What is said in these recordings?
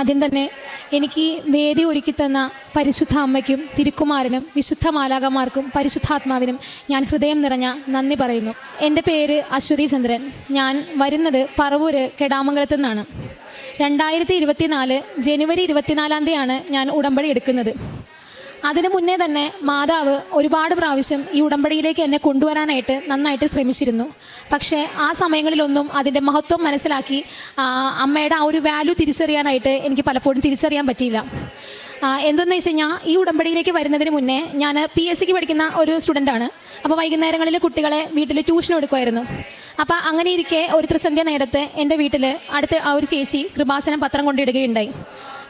ആദ്യം തന്നെ എനിക്ക് വേദി ഒരുക്കി തന്ന പരിശുദ്ധ അമ്മയ്ക്കും തിരുക്കുമാരനും വിശുദ്ധ മാലാകമാർക്കും പരിശുദ്ധാത്മാവിനും ഞാൻ ഹൃദയം നിറഞ്ഞ നന്ദി പറയുന്നു. എന്റെ പേര് അശ്വതി ചന്ദ്രൻ. ഞാൻ വരുന്നത് പറവൂര് കെടാമംഗലത്തു നിന്നാണ്. രണ്ടായിരത്തി ഇരുപത്തിനാല് ജനുവരി ഇരുപത്തിനാലാം തീയതിയാണ് ഞാൻ ഉടമ്പടി എടുക്കുന്നത്. അതിനു മുന്നേ തന്നെ മാതാവ് ഒരുപാട് പ്രാവശ്യം ഈ ഉടമ്പടിയിലേക്ക് എന്നെ കൊണ്ടുവരാനായിട്ട് നന്നായിട്ട് ശ്രമിച്ചിരുന്നു. പക്ഷേ ആ സമയങ്ങളിലൊന്നും അതിന്റെ മഹത്വം മനസ്സിലാക്കി അമ്മയുടെ ആ ഒരു വാല്യൂ തിരിച്ചറിയാനായിട്ട് എനിക്ക് പലപ്പോഴും തിരിച്ചറിയാൻ പറ്റിയില്ല. എന്തെന്ന് വെച്ച് കഴിഞ്ഞാൽ ഈ ഉടമ്പടിയിലേക്ക് വരുന്നതിന് മുന്നേ ഞാൻ പി എസ് സിക്ക് പഠിക്കുന്ന ഒരു സ്റ്റുഡന്റാണ് അപ്പോൾ വൈകുന്നേരങ്ങളിൽ കുട്ടികളെ വീട്ടിൽ ട്യൂഷൻ എടുക്കുമായിരുന്നു. അപ്പോൾ അങ്ങനെ ഇരിക്കെ ഒരു ത്രിസന്ധ്യ നേരത്തെ എന്റെ വീട്ടിൽ അടുത്ത് ആ ഒരു ചേച്ചി കൃപാസനം പത്രം കൊണ്ടിടുകയുണ്ടായി.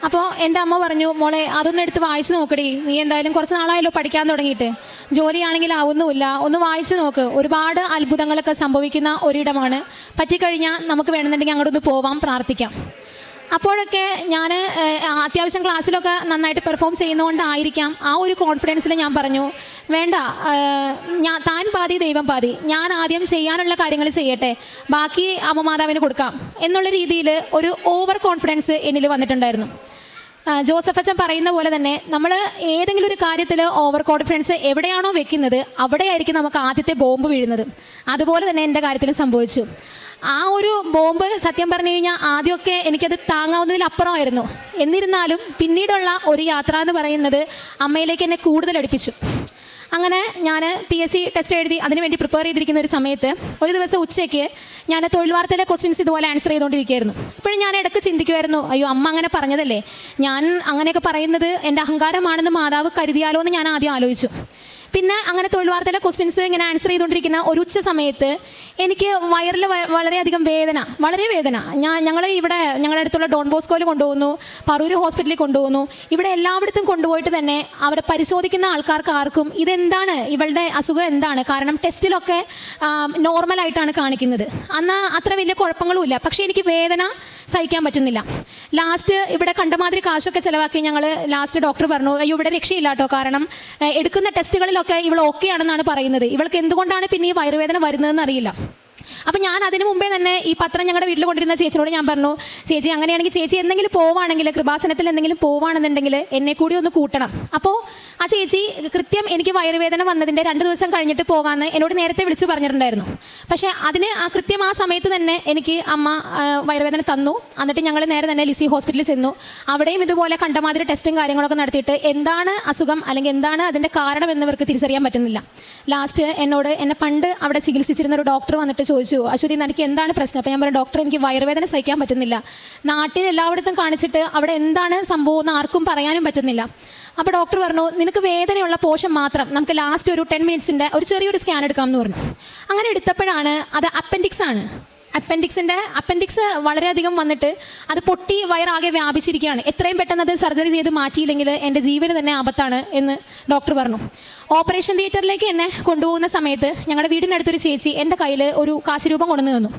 അപ്പോൾ എന്റെ അമ്മ പറഞ്ഞു മോളെ അതൊന്നും എടുത്ത് വായിച്ചു നോക്കടി. നീ എന്തായാലും കുറച്ച് നാളായല്ലോ പഠിക്കാൻ തുടങ്ങിയിട്ട്. ജോലിയാണെങ്കിൽ ആവുന്നുമില്ല. ഒന്ന് വായിച്ചു നോക്ക്. ഒരുപാട് അത്ഭുതങ്ങളൊക്കെ സംഭവിക്കുന്ന ഒരിടമാണ്. പറ്റിക്കഴിഞ്ഞാൽ നമുക്ക് വേണമെന്നുണ്ടെങ്കിൽ അങ്ങോട്ട് ഒന്ന് പോവാം പ്രാർത്ഥിക്കാം. അപ്പോഴൊക്കെ ഞാൻ അത്യാവശ്യം ക്ലാസ്സിലൊക്കെ നന്നായിട്ട് പെർഫോം ചെയ്യുന്നതുകൊണ്ടായിരിക്കാം ആ ഒരു കോൺഫിഡൻസിൽ ഞാൻ പറഞ്ഞു വേണ്ട ഞാൻ താൻ പാതി ദൈവം പാതി. ഞാൻ ആദ്യം ചെയ്യാനുള്ള കാര്യങ്ങൾ ചെയ്യട്ടെ. ബാക്കി അമ്മമാതാവിന് കൊടുക്കാം. എന്നുള്ള രീതിയിൽ ഒരു ഓവർ കോൺഫിഡൻസ് എന്നിൽ വന്നിട്ടുണ്ടായിരുന്നു. ജോസഫ് അച്ഛൻ പറയുന്ന പോലെ തന്നെ നമ്മൾ ഏതെങ്കിലും ഒരു കാര്യത്തിൽ ഓവർ കോൺഫിഡൻസ് എവിടെയാണോ വെക്കുന്നത് അവിടെയായിരിക്കും നമുക്ക് ആദ്യത്തെ ബോംബ് വീഴുന്നത്. അതുപോലെ തന്നെ എന്റെ കാര്യത്തിലും സംഭവിച്ചു. ആ ഒരു ബോംബ് സത്യം പറഞ്ഞു കഴിഞ്ഞാൽ ആദ്യമൊക്കെ എനിക്കത് താങ്ങാവുന്നതിലപ്പുറമായിരുന്നു എന്നിരുന്നാലും പിന്നീടുള്ള ഒരു യാത്ര എന്ന് പറയുന്നത് അമ്മയിലേക്ക് എന്നെ കൂടുതൽ അടുപ്പിച്ചു അങ്ങനെ ഞാൻ പി എസ് സി ടെസ്റ്റ് എഴുതി അതിനുവേണ്ടി പ്രിപ്പയർ ചെയ്തിരിക്കുന്ന ഒരു സമയത്ത് ഒരു ദിവസം ഉച്ചയ്ക്ക് ഞാൻ തൊഴിൽ വാർത്തയിലെ ക്വസ്റ്റ്യൻസ് ഇതുപോലെ ആൻസർ ചെയ്തുകൊണ്ടിരിക്കുകയായിരുന്നു അപ്പോഴും ഞാൻ ഇടയ്ക്ക് ചിന്തിക്കുമായിരുന്നു അയ്യോ അമ്മ അങ്ങനെ പറഞ്ഞതല്ലേ? ഞാൻ അങ്ങനെയൊക്കെ പറയുന്നത് എന്റെ അഹങ്കാരമാണെന്ന് മാതാവ് കരുതിയാലോ എന്ന് ഞാൻ ആദ്യം ആലോചിച്ചു. പിന്നെ അങ്ങനെ തൊഴിൽ വാർത്തയിലെ ക്വസ്റ്റ്യൻസ് ഇങ്ങനെ ആൻസർ ചെയ്തുകൊണ്ടിരിക്കുന്ന ഒരു ഉച്ച സമയത്ത് എനിക്ക് വയറിൽ വളരെയധികം വേദന വളരെ വേദന. ഞാൻ ഞങ്ങൾ ഇവിടെ ഞങ്ങളുടെ അടുത്തുള്ള ഡോൺ ബോസ്കോയിൽ കൊണ്ടുപോകുന്നു പറൂര് ഹോസ്പിറ്റലിൽ കൊണ്ടുപോകുന്നു. ഇവിടെ എല്ലായിടത്തും കൊണ്ടുപോയിട്ട് തന്നെ അവരെ പരിശോധിക്കുന്ന ആൾക്കാർക്ക് ആർക്കും ഇതെന്താണ് ഇവളുടെ അസുഖം എന്താണ്? കാരണം ടെസ്റ്റിലൊക്കെ നോർമലായിട്ടാണ് കാണിക്കുന്നത്. അന്നാ അത്ര വലിയ കുഴപ്പങ്ങളുമില്ല പക്ഷേ എനിക്ക് വേദന സഹിക്കാൻ പറ്റുന്നില്ല. ലാസ്റ്റ് ഇവിടെ കണ്ടമാതിരി കാശൊക്കെ ചിലവാക്കി ഞങ്ങൾ ലാസ്റ്റ് ഡോക്ടർ പറഞ്ഞു അയ്യോ ഇവിടെ രക്ഷയില്ല കേട്ടോ കാരണം എടുക്കുന്ന ടെസ്റ്റുകളിലൊക്കെ ഇവൾ ഓക്കെ ആണെന്നാണ് പറയുന്നത്. ഇവൾക്ക് എന്തുകൊണ്ടാണ് പിന്നെ ഈ വയറുവേദന വരുന്നതെന്ന് അറിയില്ല. അപ്പം ഞാൻ അതിനു മുമ്പേ തന്നെ ഈ പത്രം ഞങ്ങളുടെ വീട്ടിൽ കൊണ്ടിരുന്ന ചേച്ചിയോട് ഞാൻ പറഞ്ഞു ചേച്ചി അങ്ങനെയാണെങ്കിൽ ചേച്ചി എന്തെങ്കിലും പോവാണെങ്കിൽ കൃപാസനത്തിൽ എന്തെങ്കിലും പോവാണെന്നുണ്ടെങ്കിൽ എന്നെ കൂടി ഒന്ന് കൂട്ടണം. അപ്പോൾ ആ ചേച്ചി കൃത്യം എനിക്ക് വയറുവേദന വന്നതിന്റെ രണ്ട് ദിവസം കഴിഞ്ഞിട്ട് പോകാമെന്ന് എന്നോട് നേരത്തെ വിളിച്ചു പറഞ്ഞിട്ടുണ്ടായിരുന്നു. പക്ഷേ അതിന് ആ കൃത്യം ആ സമയത്ത് തന്നെ എനിക്ക് അമ്മ വയറുവേദന തന്നു. എന്നിട്ട് ഞങ്ങൾ നേരെ തന്നെ ലിസി ഹോസ്പിറ്റലിൽ ചെന്നു. അവിടെയും ഇതുപോലെ കണ്ടമാതിരി ടെസ്റ്റും കാര്യങ്ങളൊക്കെ നടത്തിയിട്ട് എന്താണ് അസുഖം അല്ലെങ്കിൽ എന്താണ് അതിന്റെ കാരണം എന്നിവർക്ക് തിരിച്ചറിയാൻ പറ്റുന്നില്ല. ലാസ്റ്റ് എന്നോട് എന്നെ പണ്ട് അവിടെ ചികിത്സിച്ചിരുന്ന ഒരു ഡോക്ടർ വന്നിട്ട് ചോദിച്ചു അശ്വതി എനിക്ക് എന്താണ് പ്രശ്നം? അപ്പോൾ ഞാൻ പറഞ്ഞു ഡോക്ടർ എനിക്ക് വയറുവേദന സഹിക്കാൻ പറ്റുന്നില്ല. നാട്ടിൽ എല്ലായിടത്തും കാണിച്ചിട്ട് അവിടെ എന്താണ് സംഭവം എന്ന് ആർക്കും പറയാനും പറ്റുന്നില്ല. അപ്പോൾ ഡോക്ടർ പറഞ്ഞു നിനക്ക് വേദനയുള്ള പോഷൻ മാത്രം നമുക്ക് ലാസ്റ്റ് ഒരു ടെൻ മിനിറ്റ്സിന്റെ ഒരു ചെറിയൊരു സ്കാൻ എടുക്കാം എന്ന് പറഞ്ഞു. അങ്ങനെ എടുത്തപ്പോഴാണ് അത് അപ്പൻഡിക്സ് ആണ്. അപ്പൻഡിക്സിന്റെ അപ്പൻഡിക്സ് വളരെയധികം വന്നിട്ട് അത് പൊട്ടി വയറാകെ വ്യാപിച്ചിരിക്കുകയാണ്. എത്രയും പെട്ടെന്ന് അത് സർജറി ചെയ്ത് മാറ്റിയില്ലെങ്കിൽ എന്റെ ജീവന് തന്നെ ആപത്താണ് എന്ന് ഡോക്ടർ പറഞ്ഞു. ഓപ്പറേഷൻ തിയേറ്ററിലേക്ക് എന്നെ കൊണ്ടുപോകുന്ന സമയത്ത് ഞങ്ങളുടെ വീടിനടുത്തൊരു ചേച്ചി എന്റെ കയ്യിൽ ഒരു കാശുരൂപം കൊണ്ടു തന്നു.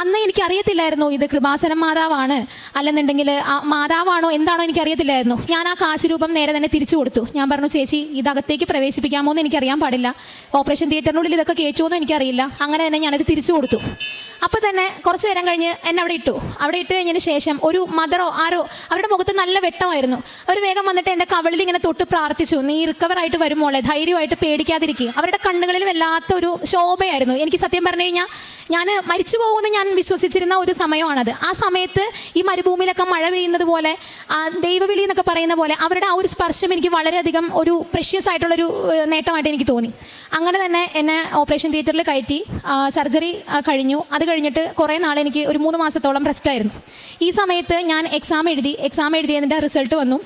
അന്ന് എനിക്കറിയത്തില്ലായിരുന്നു ഇത് കൃപാസനം മാതാവാണ് അല്ലെന്നുണ്ടെങ്കിൽ ആ മാതാവാണോ എന്താണോ എനിക്ക് എനിക്കറിയത്തില്ലായിരുന്നു. ഞാൻ ആ കാശുരൂപം നേരെ തന്നെ തിരിച്ചു കൊടുത്തു. ഞാൻ പറഞ്ഞു ചേച്ചി ഇതകത്തേക്ക് പ്രവേശിപ്പിക്കാമോ എന്ന് എനിക്കറിയാൻ പാടില്ല. ഓപ്പറേഷൻ തിയേറ്ററിനുള്ളിൽ ഇതൊക്കെ കയറ്റുമോ എനിക്കറിയില്ല. അങ്ങനെ തന്നെ ഞാനത് തിരിച്ചു കൊടുത്തു. അപ്പോൾ തന്നെ കുറച്ച് നേരം കഴിഞ്ഞ് എന്നെ അവിടെ ഇട്ടു. അവിടെ ഇട്ട് കഴിഞ്ഞതിന് ശേഷം ഒരു മദറോ ആരോ അവരുടെ മുഖത്ത് നല്ല വെട്ടമായിരുന്നു. അവർ വേഗം വന്നിട്ട് എന്റെ കവളിൽ ഇങ്ങനെ തൊട്ട് പ്രാർത്ഥിച്ചു നീ റിക്കവർ ആയിട്ട് വരുമോളെ ധൈര്യമായിട്ട് പേടിക്കാതിരിക്കുക. അവരുടെ കണ്ണുകളിൽ വല്ലാത്ത ഒരു ശോഭയായിരുന്നു. എനിക്ക് സത്യം പറഞ്ഞു കഴിഞ്ഞാൽ ഞാൻ മരിച്ചു പോകുമെന്ന് ഞാൻ വിശ്വസിച്ചിരുന്ന ഒരു സമയമാണത്. ആ സമയത്ത് ഈ മരുഭൂമിയിലൊക്കെ മഴ പെയ്യുന്നത് പോലെ ദൈവവിളി എന്നൊക്കെ പറയുന്ന പോലെ അവരുടെ ആ ഒരു സ്പർശം എനിക്ക് വളരെയധികം ഒരു പ്രഷ്യസ് ആയിട്ടുള്ളൊരു നേട്ടമായിട്ട് എനിക്ക് തോന്നി. അങ്ങനെ തന്നെ എന്നെ ഓപ്പറേഷൻ തിയേറ്ററിൽ കയറ്റി സർജറി കഴിഞ്ഞു. അത് കഴിഞ്ഞിട്ട് കുറേ നാൾ എനിക്ക് ഒരു മൂന്ന് മാസത്തോളം റെസ്റ്റ് ആയിരുന്നു. ഈ സമയത്ത് ഞാൻ എക്സാം എഴുതി എക്സാം എഴുതിയതിന്റെ റിസൾട്ട് വന്നു.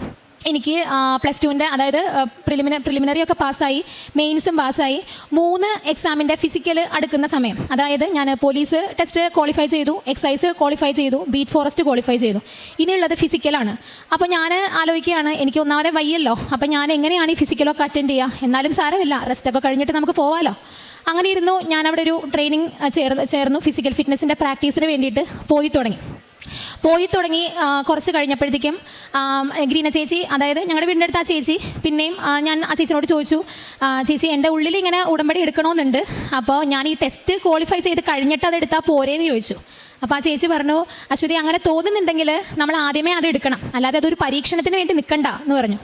എനിക്ക് പ്ലസ് ടുവിന്റെ അതായത് പ്രിലിമിന പ്രിലിമിനറി ഒക്കെ പാസ്സായി മെയിൻസും പാസ്സായി മൂന്ന് എക്സാമിന്റെ ഫിസിക്കൽ അടുക്കുന്ന സമയം. അതായത് ഞാൻ പോലീസ് ടെസ്റ്റ് ക്വാളിഫൈ ചെയ്തു എക്സൈസ് ക്വാളിഫൈ ചെയ്തു ബീറ്റ് ഫോറസ്റ്റ് ക്വാളിഫൈ ചെയ്തു. ഇനിയുള്ളത് ഫിസിക്കലാണ് അപ്പോൾ ഞാൻ ആലോചിക്കുകയാണ് എനിക്ക് ഒന്നാമതെ വയ്യല്ലോ. അപ്പോൾ ഞാൻ എങ്ങനെയാണ് ഈ ഫിസിക്കലൊക്കെ അറ്റൻഡ് ചെയ്യുക എന്നാലും സാരമില്ല റെസ്റ്റൊക്കെ കഴിഞ്ഞിട്ട് നമുക്ക് പോവാലോ. അങ്ങനെ ഇരുന്നു ഞാൻ അവിടെ ഒരു ട്രെയിനിങ് ചേർന്ന് ചേർന്നു ഫിസിക്കൽ ഫിറ്റ്നസിന്റെ പ്രാക്ടീസിന് വേണ്ടിയിട്ട് പോയി തുടങ്ങി. പോയി തുടങ്ങി കുറച്ച് കഴിഞ്ഞപ്പോഴത്തേക്കും ഗ്രീന ചേച്ചി അതായത് ഞങ്ങളുടെ വീടിന്റെ അടുത്ത് ആ ചേച്ചി പിന്നെയും ഞാൻ ആ ചേച്ചിനോട് ചോദിച്ചു ചേച്ചി എന്റെ ഉള്ളിൽ ഇങ്ങനെ ഉടമ്പടി എടുക്കണമെന്നുണ്ട് അപ്പോൾ ഞാൻ ഈ ടെസ്റ്റ് ക്വാളിഫൈ ചെയ്ത് കഴിഞ്ഞിട്ട് അത് എടുത്താൽ പോരേന്ന് ചോദിച്ചു. അപ്പോൾ ആ ചേച്ചി പറഞ്ഞു അശ്വതി അങ്ങനെ തോന്നുന്നുണ്ടെങ്കിൽ നമ്മൾ ആദ്യമേ അത് എടുക്കണം. അല്ലാതെ അതൊരു പരീക്ഷണത്തിന് വേണ്ടി നിൽക്കണ്ട എന്ന് പറഞ്ഞു.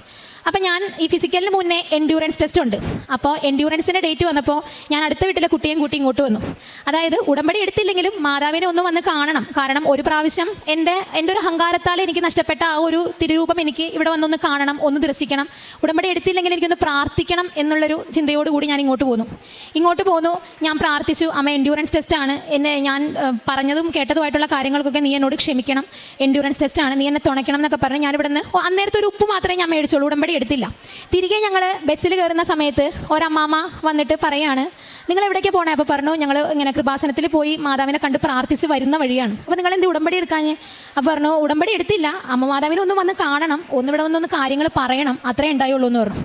അപ്പം ഞാൻ ഈ ഫിസിക്കലിന് മുന്നേ എൻഡ്യൂറൻസ് ടെസ്റ്റ് ഉണ്ട്. അപ്പോൾ എൻഡ്യൂറൻസിന്റെ ഡേറ്റ് വന്നപ്പോൾ ഞാൻ അടുത്ത വീട്ടിലെ കുട്ടിയും കൂട്ടി ഇങ്ങോട്ട് വന്നു. അതായത് ഉടമ്പടി എടുത്തില്ലെങ്കിലും മാതാവിനെ ഒന്ന് വന്ന് കാണണം. കാരണം ഒരു പ്രാവശ്യം എന്റെ എന്റെ ഒരു അഹങ്കാരത്താൽ എനിക്ക് നഷ്ടപ്പെട്ട ആ ഒരു തിരുരൂപം എനിക്ക് ഇവിടെ വന്നൊന്ന് കാണണം ഒന്ന് ദർശിക്കണം. ഉടമ്പടി എടുത്തില്ലെങ്കിൽ എനിക്കൊന്ന് പ്രാർത്ഥിക്കണം എന്നുള്ളൊരു ചിന്തയോടുകൂടി ഞാൻ ഇങ്ങോട്ട് പോന്നു. ഇങ്ങോട്ട് പോന്നു ഞാൻ പ്രാർത്ഥിച്ചു അമ്മ എൻഡ്യൂറൻസ് ടെസ്റ്റാണ് എന്നെ ഞാൻ പറഞ്ഞതും കേട്ടതുമായിട്ടുള്ള കാര്യങ്ങൾക്കൊക്കെ നീ എന്നോട് ക്ഷമിക്കണം. എൻഡ്യൂറൻസ് ടെസ്റ്റാണ് നീ എന്നെ തുണയ്ക്കണം എന്നൊക്കെ പറഞ്ഞ് ഞാൻ ഇവിടെ നിന്ന് അന്നേരത്തെ ഒരു ഉപ്പ് മാത്രമേ ഞാൻ മേടിച്ചുള്ളൂ. ഉടമ്പടി എടുത്തില്ല. തിരികെ ഞങ്ങൾ ബസ്സിൽ കയറുന്ന സമയത്ത് ഒരമ്മാമ വന്നിട്ട് പറയാണ് നിങ്ങൾ എവിടേക്ക് പോണേ? അപ്പോൾ പറഞ്ഞു ഞങ്ങൾ ഇങ്ങനെ കൃപാസനത്തിൽ പോയി മാതാവിനെ കണ്ട് പ്രാർത്ഥിച്ച് വരുന്ന വഴിയാണ്. അപ്പോൾ നിങ്ങൾ എന്ത് ഉടമ്പടി എടുക്കാഞ്ഞ്? അപ്പോൾ പറഞ്ഞു ഉടമ്പടി എടുത്തില്ല. അമ്മ മാതാവിനെ ഒന്ന് വന്ന് കാണണം. ഒന്ന് ഇവിടെ വന്നൊന്ന് കാര്യങ്ങൾ പറയണം. അത്രേ ഉണ്ടായുള്ളൂ എന്ന് പറഞ്ഞു.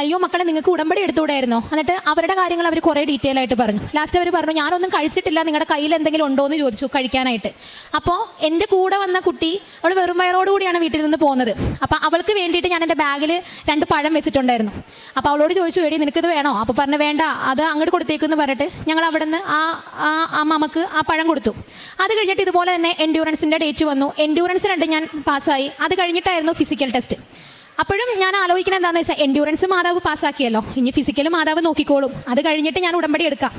അയ്യോ മക്കളെ നിങ്ങൾക്ക് ഉടമ്പടി എടുത്തുകൂടായിരുന്നോ എന്നിട്ട് അവരുടെ കാര്യങ്ങൾ അവർ കുറേ ഡീറ്റെയിൽ ആയിട്ട് പറഞ്ഞു. ലാസ്റ്റ് അവർ പറഞ്ഞു ഞാനൊന്നും കഴിച്ചിട്ടില്ല. നിങ്ങളുടെ കയ്യിൽ എന്തെങ്കിലും ഉണ്ടോ എന്ന് ചോദിച്ചു കഴിക്കാനായിട്ട്. അപ്പോൾ എന്റെ കൂടെ വന്ന കുട്ടി അവൾ വെറും വയറോട് കൂടിയാണ് വീട്ടിൽ നിന്ന് പോകുന്നത്. അപ്പോൾ അവൾക്ക് വേണ്ടിയിട്ട് ഞാൻ എന്റെ ബാഗിൽ രണ്ട് പഴം വെച്ചിട്ടുണ്ടായിരുന്നു. അപ്പോൾ അവളോട് ചോദിച്ചു എടി നിനക്കിത് വേണോ? അപ്പോൾ പറഞ്ഞു വേണ്ട. അത് അങ്ങോട്ട് കൊടുത്തേക്കെന്ന് പറഞ്ഞിട്ട് ഞങ്ങൾ അവിടെ നിന്ന് ആ ആ അമ്മമ്മക്ക് ആ പഴം കൊടുത്തു. അത് കഴിഞ്ഞിട്ട് ഇതുപോലെ തന്നെ എൻഡ്യൂറൻസിന്റെ ഡേറ്റ് വന്നു. എൻഡ്യൂറൻസ് രണ്ട് ഞാൻ പാസ്സായി. അത് കഴിഞ്ഞിട്ടായിരുന്നു ഫിസിക്കൽ ടെസ്റ്റ് അപ്പോഴും ഞാൻ ആലോചിക്കുന്നത് എന്താണെന്ന് വെച്ചാൽ എൻഡ്യൂറൻസ് മാതാവ് പാസ്സാക്കിയല്ലോ. ഇനി ഫിസിക്കൽ മാതാവ് നോക്കിക്കോളും. അത് കഴിഞ്ഞിട്ട് ഞാൻ ഉടമ്പടി എടുക്കാം.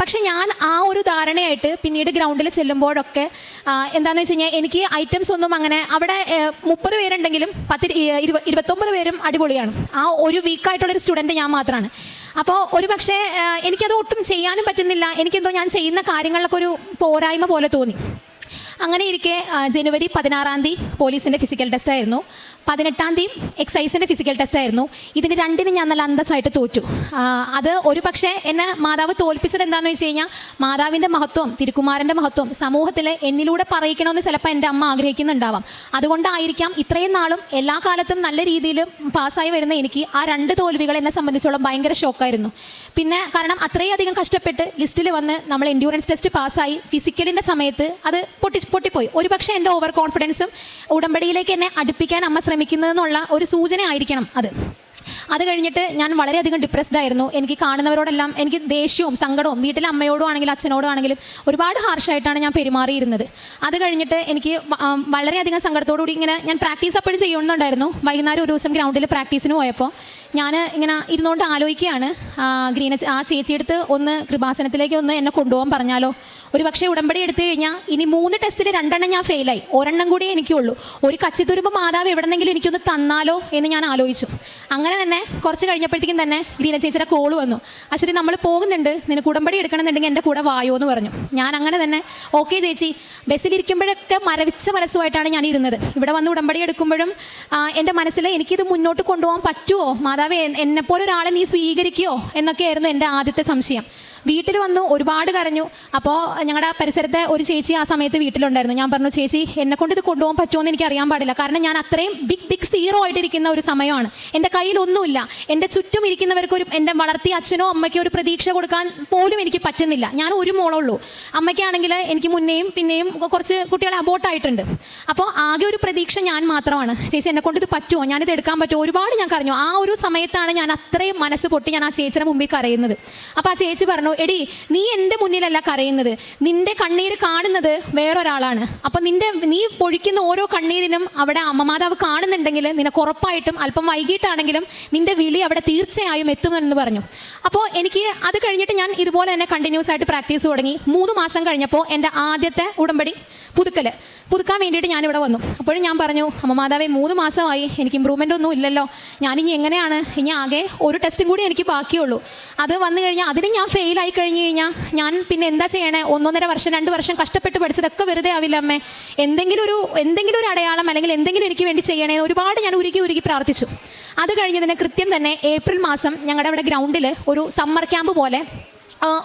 പക്ഷേ ഞാൻ ആ ഒരു ധാരണയായിട്ട് പിന്നീട് ഗ്രൗണ്ടിൽ ചെല്ലുമ്പോഴൊക്കെ എന്താണെന്ന് വെച്ച് കഴിഞ്ഞാൽ എനിക്ക് ഐറ്റംസ് ഒന്നും അങ്ങനെ അവിടെ മുപ്പത് പേരുണ്ടെങ്കിലും പത്ത് ഇരുപത്തൊമ്പത് പേരും അടിപൊളിയാണ്. ആ ഒരു വീക്കായിട്ടുള്ളൊരു സ്റ്റുഡന്റ് ഞാൻ മാത്രമാണ് അപ്പോൾ ഒരു പക്ഷേ എനിക്കത് ഒട്ടും ചെയ്യാനും പറ്റുന്നില്ല. എനിക്കെന്തോ ഞാൻ ചെയ്യുന്ന കാര്യങ്ങളിലൊക്കെ ഒരു പോരായ്മ പോലെ തോന്നി. അങ്ങനെ ഇരിക്കെ ജനുവരി പതിനാറാം തീയതി പോലീസിന്റെ ഫിസിക്കൽ ടെസ്റ്റ് ആയിരുന്നു. പതിനെട്ടാം തീയതി എക്സൈസിന്റെ ഫിസിക്കൽ ടെസ്റ്റ് ആയിരുന്നു. ഇതിന് രണ്ടിന് ഞാൻ നല്ല അന്തസ്സായിട്ട് തോറ്റു. അത് ഒരു പക്ഷേ എന്നെ മാതാവ് തോൽപ്പിച്ചത് എന്താണെന്ന് വെച്ച് കഴിഞ്ഞാൽ മാതാവിന്റെ മഹത്വം തിരുക്കുമാരന്റെ മഹത്വം സമൂഹത്തിൽ എന്നിലൂടെ പറയിക്കണമെന്ന് ചിലപ്പോൾ എന്റെ അമ്മ ആഗ്രഹിക്കുന്നുണ്ടാവാം. അതുകൊണ്ടായിരിക്കാം ഇത്രയും നാളും എല്ലാ കാലത്തും നല്ല രീതിയിൽ പാസ്സായി വരുന്ന എനിക്ക് ആ രണ്ട് തോൽവികൾ എന്നെ സംബന്ധിച്ചോളം ഭയങ്കര ഷോക്കായിരുന്നു. പിന്നെ കാരണം അത്രയധികം കഷ്ടപ്പെട്ട് ലിസ്റ്റിൽ വന്ന് നമ്മൾ എൻഡ്യൂറൻസ് ടെസ്റ്റ് പാസ്സായി ഫിസിക്കലിന്റെ സമയത്ത് അത് പൊട്ടി പൊട്ടിപ്പോയി. ഒരുപക്ഷെ എന്റെ ഓവർ കോൺഫിഡൻസും ഉടമ്പടിയിലേക്ക് എന്നെ അടുപ്പിക്കാൻ അമ്മ ശ്രമിക്കുന്നതെന്നുള്ള ഒരു സൂചന ആയിരിക്കണം അത്. അത് കഴിഞ്ഞിട്ട് ഞാൻ വളരെയധികം ഡിപ്രസ്ഡ് ആയിരുന്നു. എനിക്ക് കാണുന്നവരോടെല്ലാം എനിക്ക് ദേഷ്യവും സങ്കടവും വീട്ടിലെ അമ്മയോടും ആണെങ്കിലും അച്ഛനോടും ആണെങ്കിലും ഒരുപാട് ഹാർഷായിട്ടാണ് ഞാൻ പെരുമാറിയിരുന്നത്. അത് കഴിഞ്ഞിട്ട് എനിക്ക് വളരെയധികം സങ്കടത്തോടു കൂടി ഇങ്ങനെ ഞാൻ പ്രാക്ടീസ് അപ്പോഴും ചെയ്യുന്നുണ്ടായിരുന്നു. വൈകുന്നേരം ഒരു ദിവസം ഗ്രൗണ്ടിൽ പ്രാക്ടീസിന് പോയപ്പോൾ ഞാൻ ഇങ്ങനെ ഇരുന്നുകൊണ്ട് ആലോചിക്കുകയാണ്. ഗ്രീന ആ ചേച്ചിയെടുത്ത് ഒന്ന് കൃപാസനത്തിലേക്ക് ഒന്ന് എന്നെ കൊണ്ടുപോകാൻ പറഞ്ഞാലോ? ഒരു പക്ഷേ ഉടമ്പടി എടുത്തു കഴിഞ്ഞാൽ ഇനി മൂന്ന് ടെസ്റ്റിൽ രണ്ടെണ്ണം ഞാൻ ഫെയിലായി. ഒരെണ്ണം കൂടിയേ എനിക്കുള്ളൂ. ഒരു കച്ചിത്തുരുമ്പ് മാതാവ് എവിടെന്നെങ്കിലും എനിക്കൊന്ന് തന്നാലോ എന്ന് ഞാൻ ആലോചിച്ചു. അങ്ങനെ തന്നെ കുറച്ച് കഴിഞ്ഞപ്പോഴത്തേക്കും തന്നെ ഗ്രീന ചേച്ചിയുടെ കോൾ വന്നു. അശ്വതി നമ്മൾ പോകുന്നുണ്ട്. നിനക്ക് ഉടമ്പടി എടുക്കണമെന്നുണ്ടെങ്കിൽ എന്റെ കൂടെ വായോ എന്ന് പറഞ്ഞു. ഞാൻ അങ്ങനെ തന്നെ ഓക്കെ ചേച്ചി. ബസ്സിലിരിക്കുമ്പോഴൊക്കെ മരവിച്ച മനസ്സുമായിട്ടാണ് ഞാൻ ഇരുന്നത്. ഇവിടെ വന്ന് ഉടമ്പടി എടുക്കുമ്പോഴും എന്റെ മനസ്സിൽ എനിക്കിത് മുന്നോട്ട് കൊണ്ടുപോകാൻ പറ്റുമോ മാതാവ് എന്നെപ്പോലൊരാളെ നീ സ്വീകരിക്കുമോ എന്നൊക്കെയായിരുന്നു എന്റെ ആദ്യത്തെ സംശയം. വീട്ടിൽ വന്നു ഒരുപാട് കരഞ്ഞു. അപ്പോൾ ഞങ്ങളുടെ പരിസരത്തെ ഒരു ചേച്ചി ആ സമയത്ത് വീട്ടിലുണ്ടായിരുന്നു. ഞാൻ പറഞ്ഞു ചേച്ചി എന്നെ കൊണ്ട് ഇത് കൊണ്ടുപോകാൻ പറ്റുമോ എന്ന് എനിക്ക് അറിയാൻ പാടില്ല. കാരണം ഞാൻ അത്രയും ബിഗ് ബിഗ് സീറോ ആയിട്ടിരിക്കുന്ന ഒരു സമയമാണ്. എന്റെ കയ്യിൽ ഒന്നുമില്ല എന്റെ ചുറ്റും ഇരിക്കുന്നവർക്ക് ഒരു എന്റെ വളർത്തിയ അച്ഛനോ അമ്മയ്ക്കോ ഒരു പ്രതീക്ഷ കൊടുക്കാൻ പോലും എനിക്ക് പറ്റുന്നില്ല. ഞാൻ ഒരു മോളുള്ളൂ. അമ്മയ്ക്കാണെങ്കിൽ എനിക്ക് മുന്നേയും പിന്നെയും കുറച്ച് കുട്ടികളെ അബോട്ടായിട്ടുണ്ട് അപ്പോൾ ആകെ ഒരു പ്രതീക്ഷ ഞാൻ മാത്രമാണ്. ചേച്ചി എന്നെ കൊണ്ട് ഇത് പറ്റുമോ ഞാനിത് എടുക്കാൻ പറ്റുമോ ഒരുപാട് ഞാൻ കരഞ്ഞു. ആ ഒരു സമയത്താണ് ഞാൻ അത്രയും മനസ്സ് പൊട്ടി ഞാൻ ആ ചേച്ചിയുടെ മുമ്പിൽ കരയുന്നത്. അപ്പോൾ ആ ചേച്ചി പറഞ്ഞു എടി നീ എന്റെ മുന്നിലല്ല കരയുന്നത്. നിന്റെ കണ്ണീര് കാണുന്നത് വേറൊരാളാണ്. അപ്പോൾ നിന്റെ നീ പൊഴിക്കുന്ന ഓരോ കണ്ണീരിനും അവിടെ അമ്മമാതാവ് കാണുന്നുണ്ടെങ്കിൽ നിനക്ക് ഉറപ്പായിട്ടും അല്പം വൈകിട്ടാണെങ്കിലും നിന്റെ വിളി അവിടെ തീർച്ചയായും എത്തുമെന്ന് പറഞ്ഞു. അപ്പോൾ എനിക്ക് അത് കഴിഞ്ഞിട്ട് ഞാൻ ഇതുപോലെ തന്നെ കണ്ടിന്യൂസ് ആയിട്ട് പ്രാക്ടീസ് തുടങ്ങി. മൂന്ന് മാസം കഴിഞ്ഞപ്പോൾ എന്റെ ആദ്യത്തെ ഉടമ്പടി പുതുക്കൽ പുതുക്കാൻ വേണ്ടിയിട്ട് ഞാനിവിടെ വന്നു. അപ്പോഴും ഞാൻ പറഞ്ഞു അമ്മ മാതാവേ മൂന്ന് മാസമായി എനിക്ക് ഇമ്പ്രൂവ്മെന്റ് ഒന്നും ഇല്ലല്ലോ. ഞാനിനി എങ്ങനെയാണ്? ഇനി ആകെ ഒരു ടെസ്റ്റും കൂടി എനിക്ക് ബാക്കിയുള്ളൂ. അത് വന്നു കഴിഞ്ഞാൽ അതിന് ഞാൻ ഫെയിലായി കഴിഞ്ഞു കഴിഞ്ഞ് കഴിഞ്ഞാൽ ഞാൻ പിന്നെ എന്താ ചെയ്യണേ? ഒന്നൊന്നര വർഷം രണ്ട് വർഷം കഷ്ടപ്പെട്ട് പഠിച്ചതൊക്കെ വെറുതെ ആവില്ല അമ്മേ. എന്തെങ്കിലും ഒരു എന്തെങ്കിലും ഒരു അടയാളം അല്ലെങ്കിൽ എന്തെങ്കിലും എനിക്ക് വേണ്ടി ചെയ്യണേ ഒരുപാട് ഞാൻ ഉരുകി ഉരുകി പ്രാർത്ഥിച്ചു. അത് കഴിഞ്ഞതിന് കൃത്യം തന്നെ ഏപ്രിൽ മാസം ഞങ്ങളുടെ അവിടെ ഗ്രൗണ്ടിൽ ഒരു സമ്മർ ക്യാമ്പ് പോലെ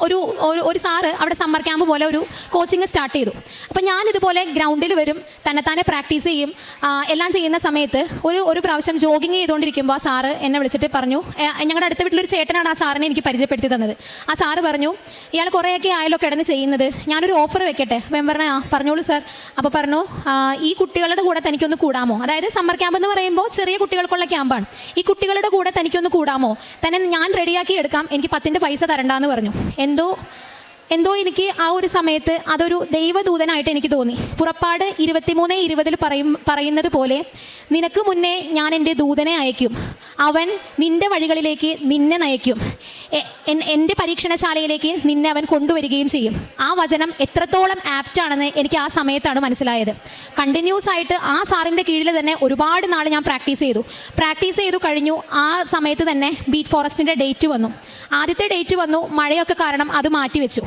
ഒരു ഒരു- സാറ് അവിടെ സമ്മർ ക്യാമ്പ് പോലെ ഒരു കോച്ചിങ് സ്റ്റാർട്ട് ചെയ്തു. അപ്പം ഞാൻ ഇതുപോലെ ഗ്രൗണ്ടിൽ വരും തന്നെത്താനെ പ്രാക്ടീസ് ചെയ്യും എല്ലാം ചെയ്യുന്ന സമയത്ത് ഒരു ഒരു പ്രാവശ്യം ജോഗിങ് ചെയ്തുകൊണ്ടിരിക്കുമ്പോൾ ആ സാറ് എന്നെ വിളിച്ചിട്ട് പറഞ്ഞു ഞങ്ങളുടെ അടുത്ത വീട്ടിലൊരു ചേട്ടനാണ് ആ സാറിനെ എനിക്ക് പരിചയപ്പെടുത്തി തന്നത്. ആ സാറ് പറഞ്ഞു ഇയാൾ കുറേയൊക്കെ ആയാലോ കിടന്ന് ചെയ്യുന്നത് ഞാനൊരു ഓഫർ വെക്കട്ടെ. അപ്പം പറഞ്ഞു ആ പറഞ്ഞോളൂ സാർ അപ്പോൾ പറഞ്ഞു ഈ കുട്ടികളുടെ കൂടെ തനിക്കൊന്ന് കൂടാമോ? അതായത് സമ്മർ ക്യാമ്പ് എന്ന് പറയുമ്പോൾ ചെറിയ കുട്ടികൾക്കുള്ള ക്യാമ്പാണ്. ഈ കുട്ടികളുടെ കൂടെ തനിക്കൊന്ന് കൂടാമോ? തന്നെ ഞാൻ റെഡിയാക്കി എടുക്കാം എനിക്ക് പത്തിന്റെ പൈസ തരണ്ടാന്ന് പറഞ്ഞു. എന്തോ എന്തോ എനിക്ക് ആ ഒരു സമയത്ത് അതൊരു ദൈവദൂതനായിട്ട് എനിക്ക് തോന്നി. പുറപ്പാട് ഇരുപത്തിമൂന്ന് ഇരുപതിൽ പറയും പറയുന്നത് പോലെ നിനക്ക് മുന്നേ ഞാൻ എന്റെ ദൂതനെ അയക്കും. അവൻ നിന്റെ വഴികളിലേക്ക് നിന്നെ നയിക്കും. എന്റെ പരീക്ഷണശാലയിലേക്ക് നിന്നെ അവൻ കൊണ്ടുവരികയും ചെയ്യും. ആ വചനം എത്രത്തോളം ആപ്റ്റാണെന്ന് എനിക്ക് ആ സമയത്താണ് മനസ്സിലായത്. കണ്ടിന്യൂസ് ആയിട്ട് ആ സാറിന്റെ കീഴിൽ തന്നെ ഒരുപാട് നാൾ ഞാൻ പ്രാക്ടീസ് ചെയ്തു. പ്രാക്ടീസ് ചെയ്തു കഴിഞ്ഞു ആ സമയത്ത് തന്നെ ബീറ്റ് ഫോറസ്റ്റിന്റെ ഡേറ്റ് വന്നു. ആദ്യത്തെ ഡേറ്റ് വന്നു മഴയൊക്കെ കാരണം അത് മാറ്റിവെച്ചു.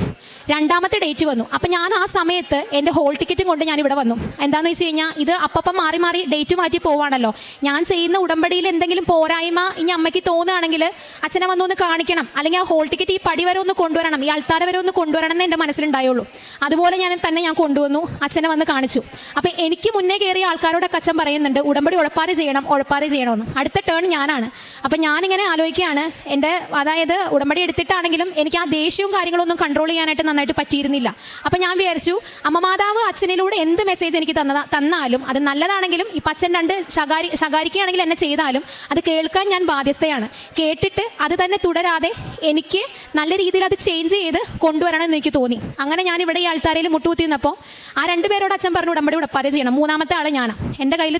രണ്ടാമത്തെ ഡേറ്റ് വന്നു. അപ്പം ഞാൻ ആ സമയത്ത് എന്റെ ഹോൾ ടിക്കറ്റും കൊണ്ട് ഞാൻ ഇവിടെ വന്നു. എന്താണെന്ന് വെച്ച് കഴിഞ്ഞാൽ ഇത് അപ്പം മാറി മാറി ഡേറ്റ് മാറ്റി പോവാണല്ലോ. ഞാൻ ചെയ്യുന്ന ഉടമ്പടിയിൽ എന്തെങ്കിലും പോരായ്മ ഇനി അമ്മയ്ക്ക് തോന്നുകയാണെങ്കിൽ അച്ഛനെ വന്നൊന്ന് കാണിക്കണം. അല്ലെങ്കിൽ ആ ഹോൾ ടിക്കറ്റ് ഈ പടി വരെ ഒന്ന് കൊണ്ടുവരണം. ഈ അൾത്താര വരെ ഒന്ന് കൊണ്ടുവരണം എന്ന് എന്റെ മനസ്സിലുണ്ടായുള്ളൂ. അതുപോലെ ഞാൻ തന്നെ ഞാൻ കൊണ്ടുവന്നു. അച്ഛനെ വന്ന് കാണിച്ചു. അപ്പം എനിക്ക് മുന്നേ കയറിയ ആൾക്കാരോടൊക്കെ അച്ഛൻ പറയുന്നുണ്ട് ഉടമ്പടി ഉഴപ്പാതെ ചെയ്യണം ഉഴപ്പാതെ ചെയ്യണമെന്ന് അടുത്ത ടേൺ ഞാനാണ്. അപ്പം ഞാനിങ്ങനെ ആലോചിക്കുകയാണ്. എന്റെ അതായത് ഉടമ്പടി എടുത്തിട്ടാണെങ്കിലും എനിക്ക് ആ ദേഷ്യവും കാര്യങ്ങളൊന്നും കൺട്രോൾ ചെയ്യാനായിട്ട് നന്നായിട്ട് പറ്റിയിരുന്നില്ല. അപ്പം ഞാൻ വിചാരിച്ചു അമ്മ മാതാവ് അച്ഛനിലൂടെ എന്ത് മെസ്സേജ് എനിക്ക് തന്നതാ തന്നാലും അത് നല്ലതാണെങ്കിലും ഇപ്പം അച്ഛൻ രണ്ട് ശകാരി ശകാരിക്കുകയാണെങ്കിൽ എന്നെ ചെയ്താലും അത് കേൾക്കാൻ ഞാൻ ബാധ്യസ്ഥയാണ്. കേട്ടിട്ട് അത് തന്നെ തുടരാതെ എനിക്ക് നല്ല രീതിയിൽ അത് ചേഞ്ച് ചെയ്ത് കൊണ്ടുവരണമെന്ന് എനിക്ക് തോന്നി. അങ്ങനെ ഞാൻ ഇവിടെ ഈ ആൾത്താരയിൽ മുട്ടുകുത്തി നിന്നപ്പോൾ ആ രണ്ടുപേരോട് അച്ഛൻ പറഞ്ഞു ഉടമ്പടി ഉടപ്പാതെ ചെയ്യണം. മൂന്നാമത്തെ ആൾ ഞാനാണ് എന്റെ കയ്യിൽ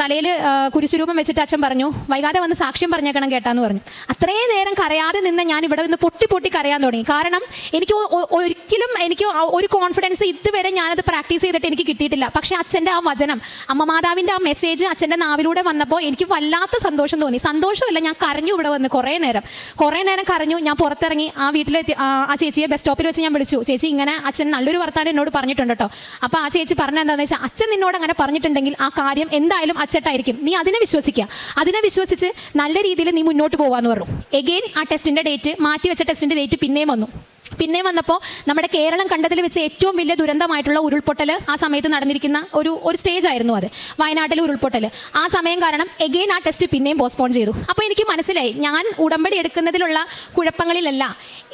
തലയിൽ കുരിശുരൂപം വെച്ചിട്ട് അച്ഛൻ പറഞ്ഞു വൈകാതെ വന്ന് സാക്ഷ്യം പറഞ്ഞേക്കണം കേട്ടാന്ന് പറഞ്ഞു. അത്രയും നേരം കരയാതെ നിന്ന് ഞാൻ ഇവിടെ നിന്ന് പൊട്ടി പൊട്ടി കരയാൻ തുടങ്ങി. കാരണം എനിക്ക് ഒരിക്കലും എനിക്ക് ഒരു കോൺഫിഡൻസ് ഇതുവരെ ഞാനത് പ്രാക്ടീസ് ചെയ്തിട്ട് എനിക്ക് കിട്ടിയിട്ടില്ല. പക്ഷെ അച്ഛന്റെ ആ വചനം അമ്മ മാതാവിന്റെ ആ മെസ്സേജ് അച്ഛന്റെ നാവിലൂടെ വന്നപ്പോൾ എനിക്ക് വല്ലാത്ത സന്തോഷം തോന്നി. സന്തോഷമല്ല ഞാൻ കരഞ്ഞു ഇവിടെ വന്ന് കുറേ നേരം. കുറേ നേരം കരഞ്ഞു ഞാൻ പുറത്തിറങ്ങി ആ വീട്ടിലെത്തി ആ ആ ചേച്ചിയെ ബസ് സ്റ്റോപ്പിൽ വെച്ച് ഞാൻ വിളിച്ചു. ചേച്ചി ഇങ്ങനെ അച്ഛൻ നല്ലൊരു വർത്താനം എന്നോട് പറഞ്ഞിട്ടുണ്ട് കേട്ടോ അപ്പോൾ ആ ചേച്ചി പറഞ്ഞ എന്താണെന്ന് വെച്ചാൽ അച്ഛൻ നിന്നോട് അങ്ങനെ പറഞ്ഞിട്ടുണ്ടെങ്കിൽ ആ കാര്യം എന്തായാലും അച്ചട്ടായിരിക്കും. നീ അതിനെ വിശ്വസിക്കുക അതിനെ വിശ്വസിച്ച് നല്ല രീതിയിൽ നീ മുന്നോട്ട് പോകാമെന്ന് പറഞ്ഞു. എഗെയിൻ ആ ടെസ്റ്റിന്റെ ഡേറ്റ് മാറ്റി വെച്ച ടെസ്റ്റിന്റെ ഡേറ്റ് പിന്നെയും വന്നു. പിന്നെ വന്നപ്പോൾ നമ്മുടെ കേരളം കണ്ടതിൽ വെച്ച് ഏറ്റവും വലിയ ദുരന്തമായിട്ടുള്ള ഉരുൾപൊട്ടൽ ആ സമയത്ത് നടന്നിരിക്കുന്ന ഒരു ഒരു സ്റ്റേജ് ആയിരുന്നു അത്. വയനാട്ടിലെ ഉരുൾപൊട്ടൽ ആ സമയം കാരണം എഗെയിൻ ആ ടെസ്റ്റ് പിന്നെയും പോസ്റ്റ്പോൺ ചെയ്തു. അപ്പോൾ എനിക്ക് മനസ്സിലായി ഞാൻ ഉടമ്പടി എടുക്കുന്നതിലുള്ള കുഴപ്പങ്ങളിലല്ല.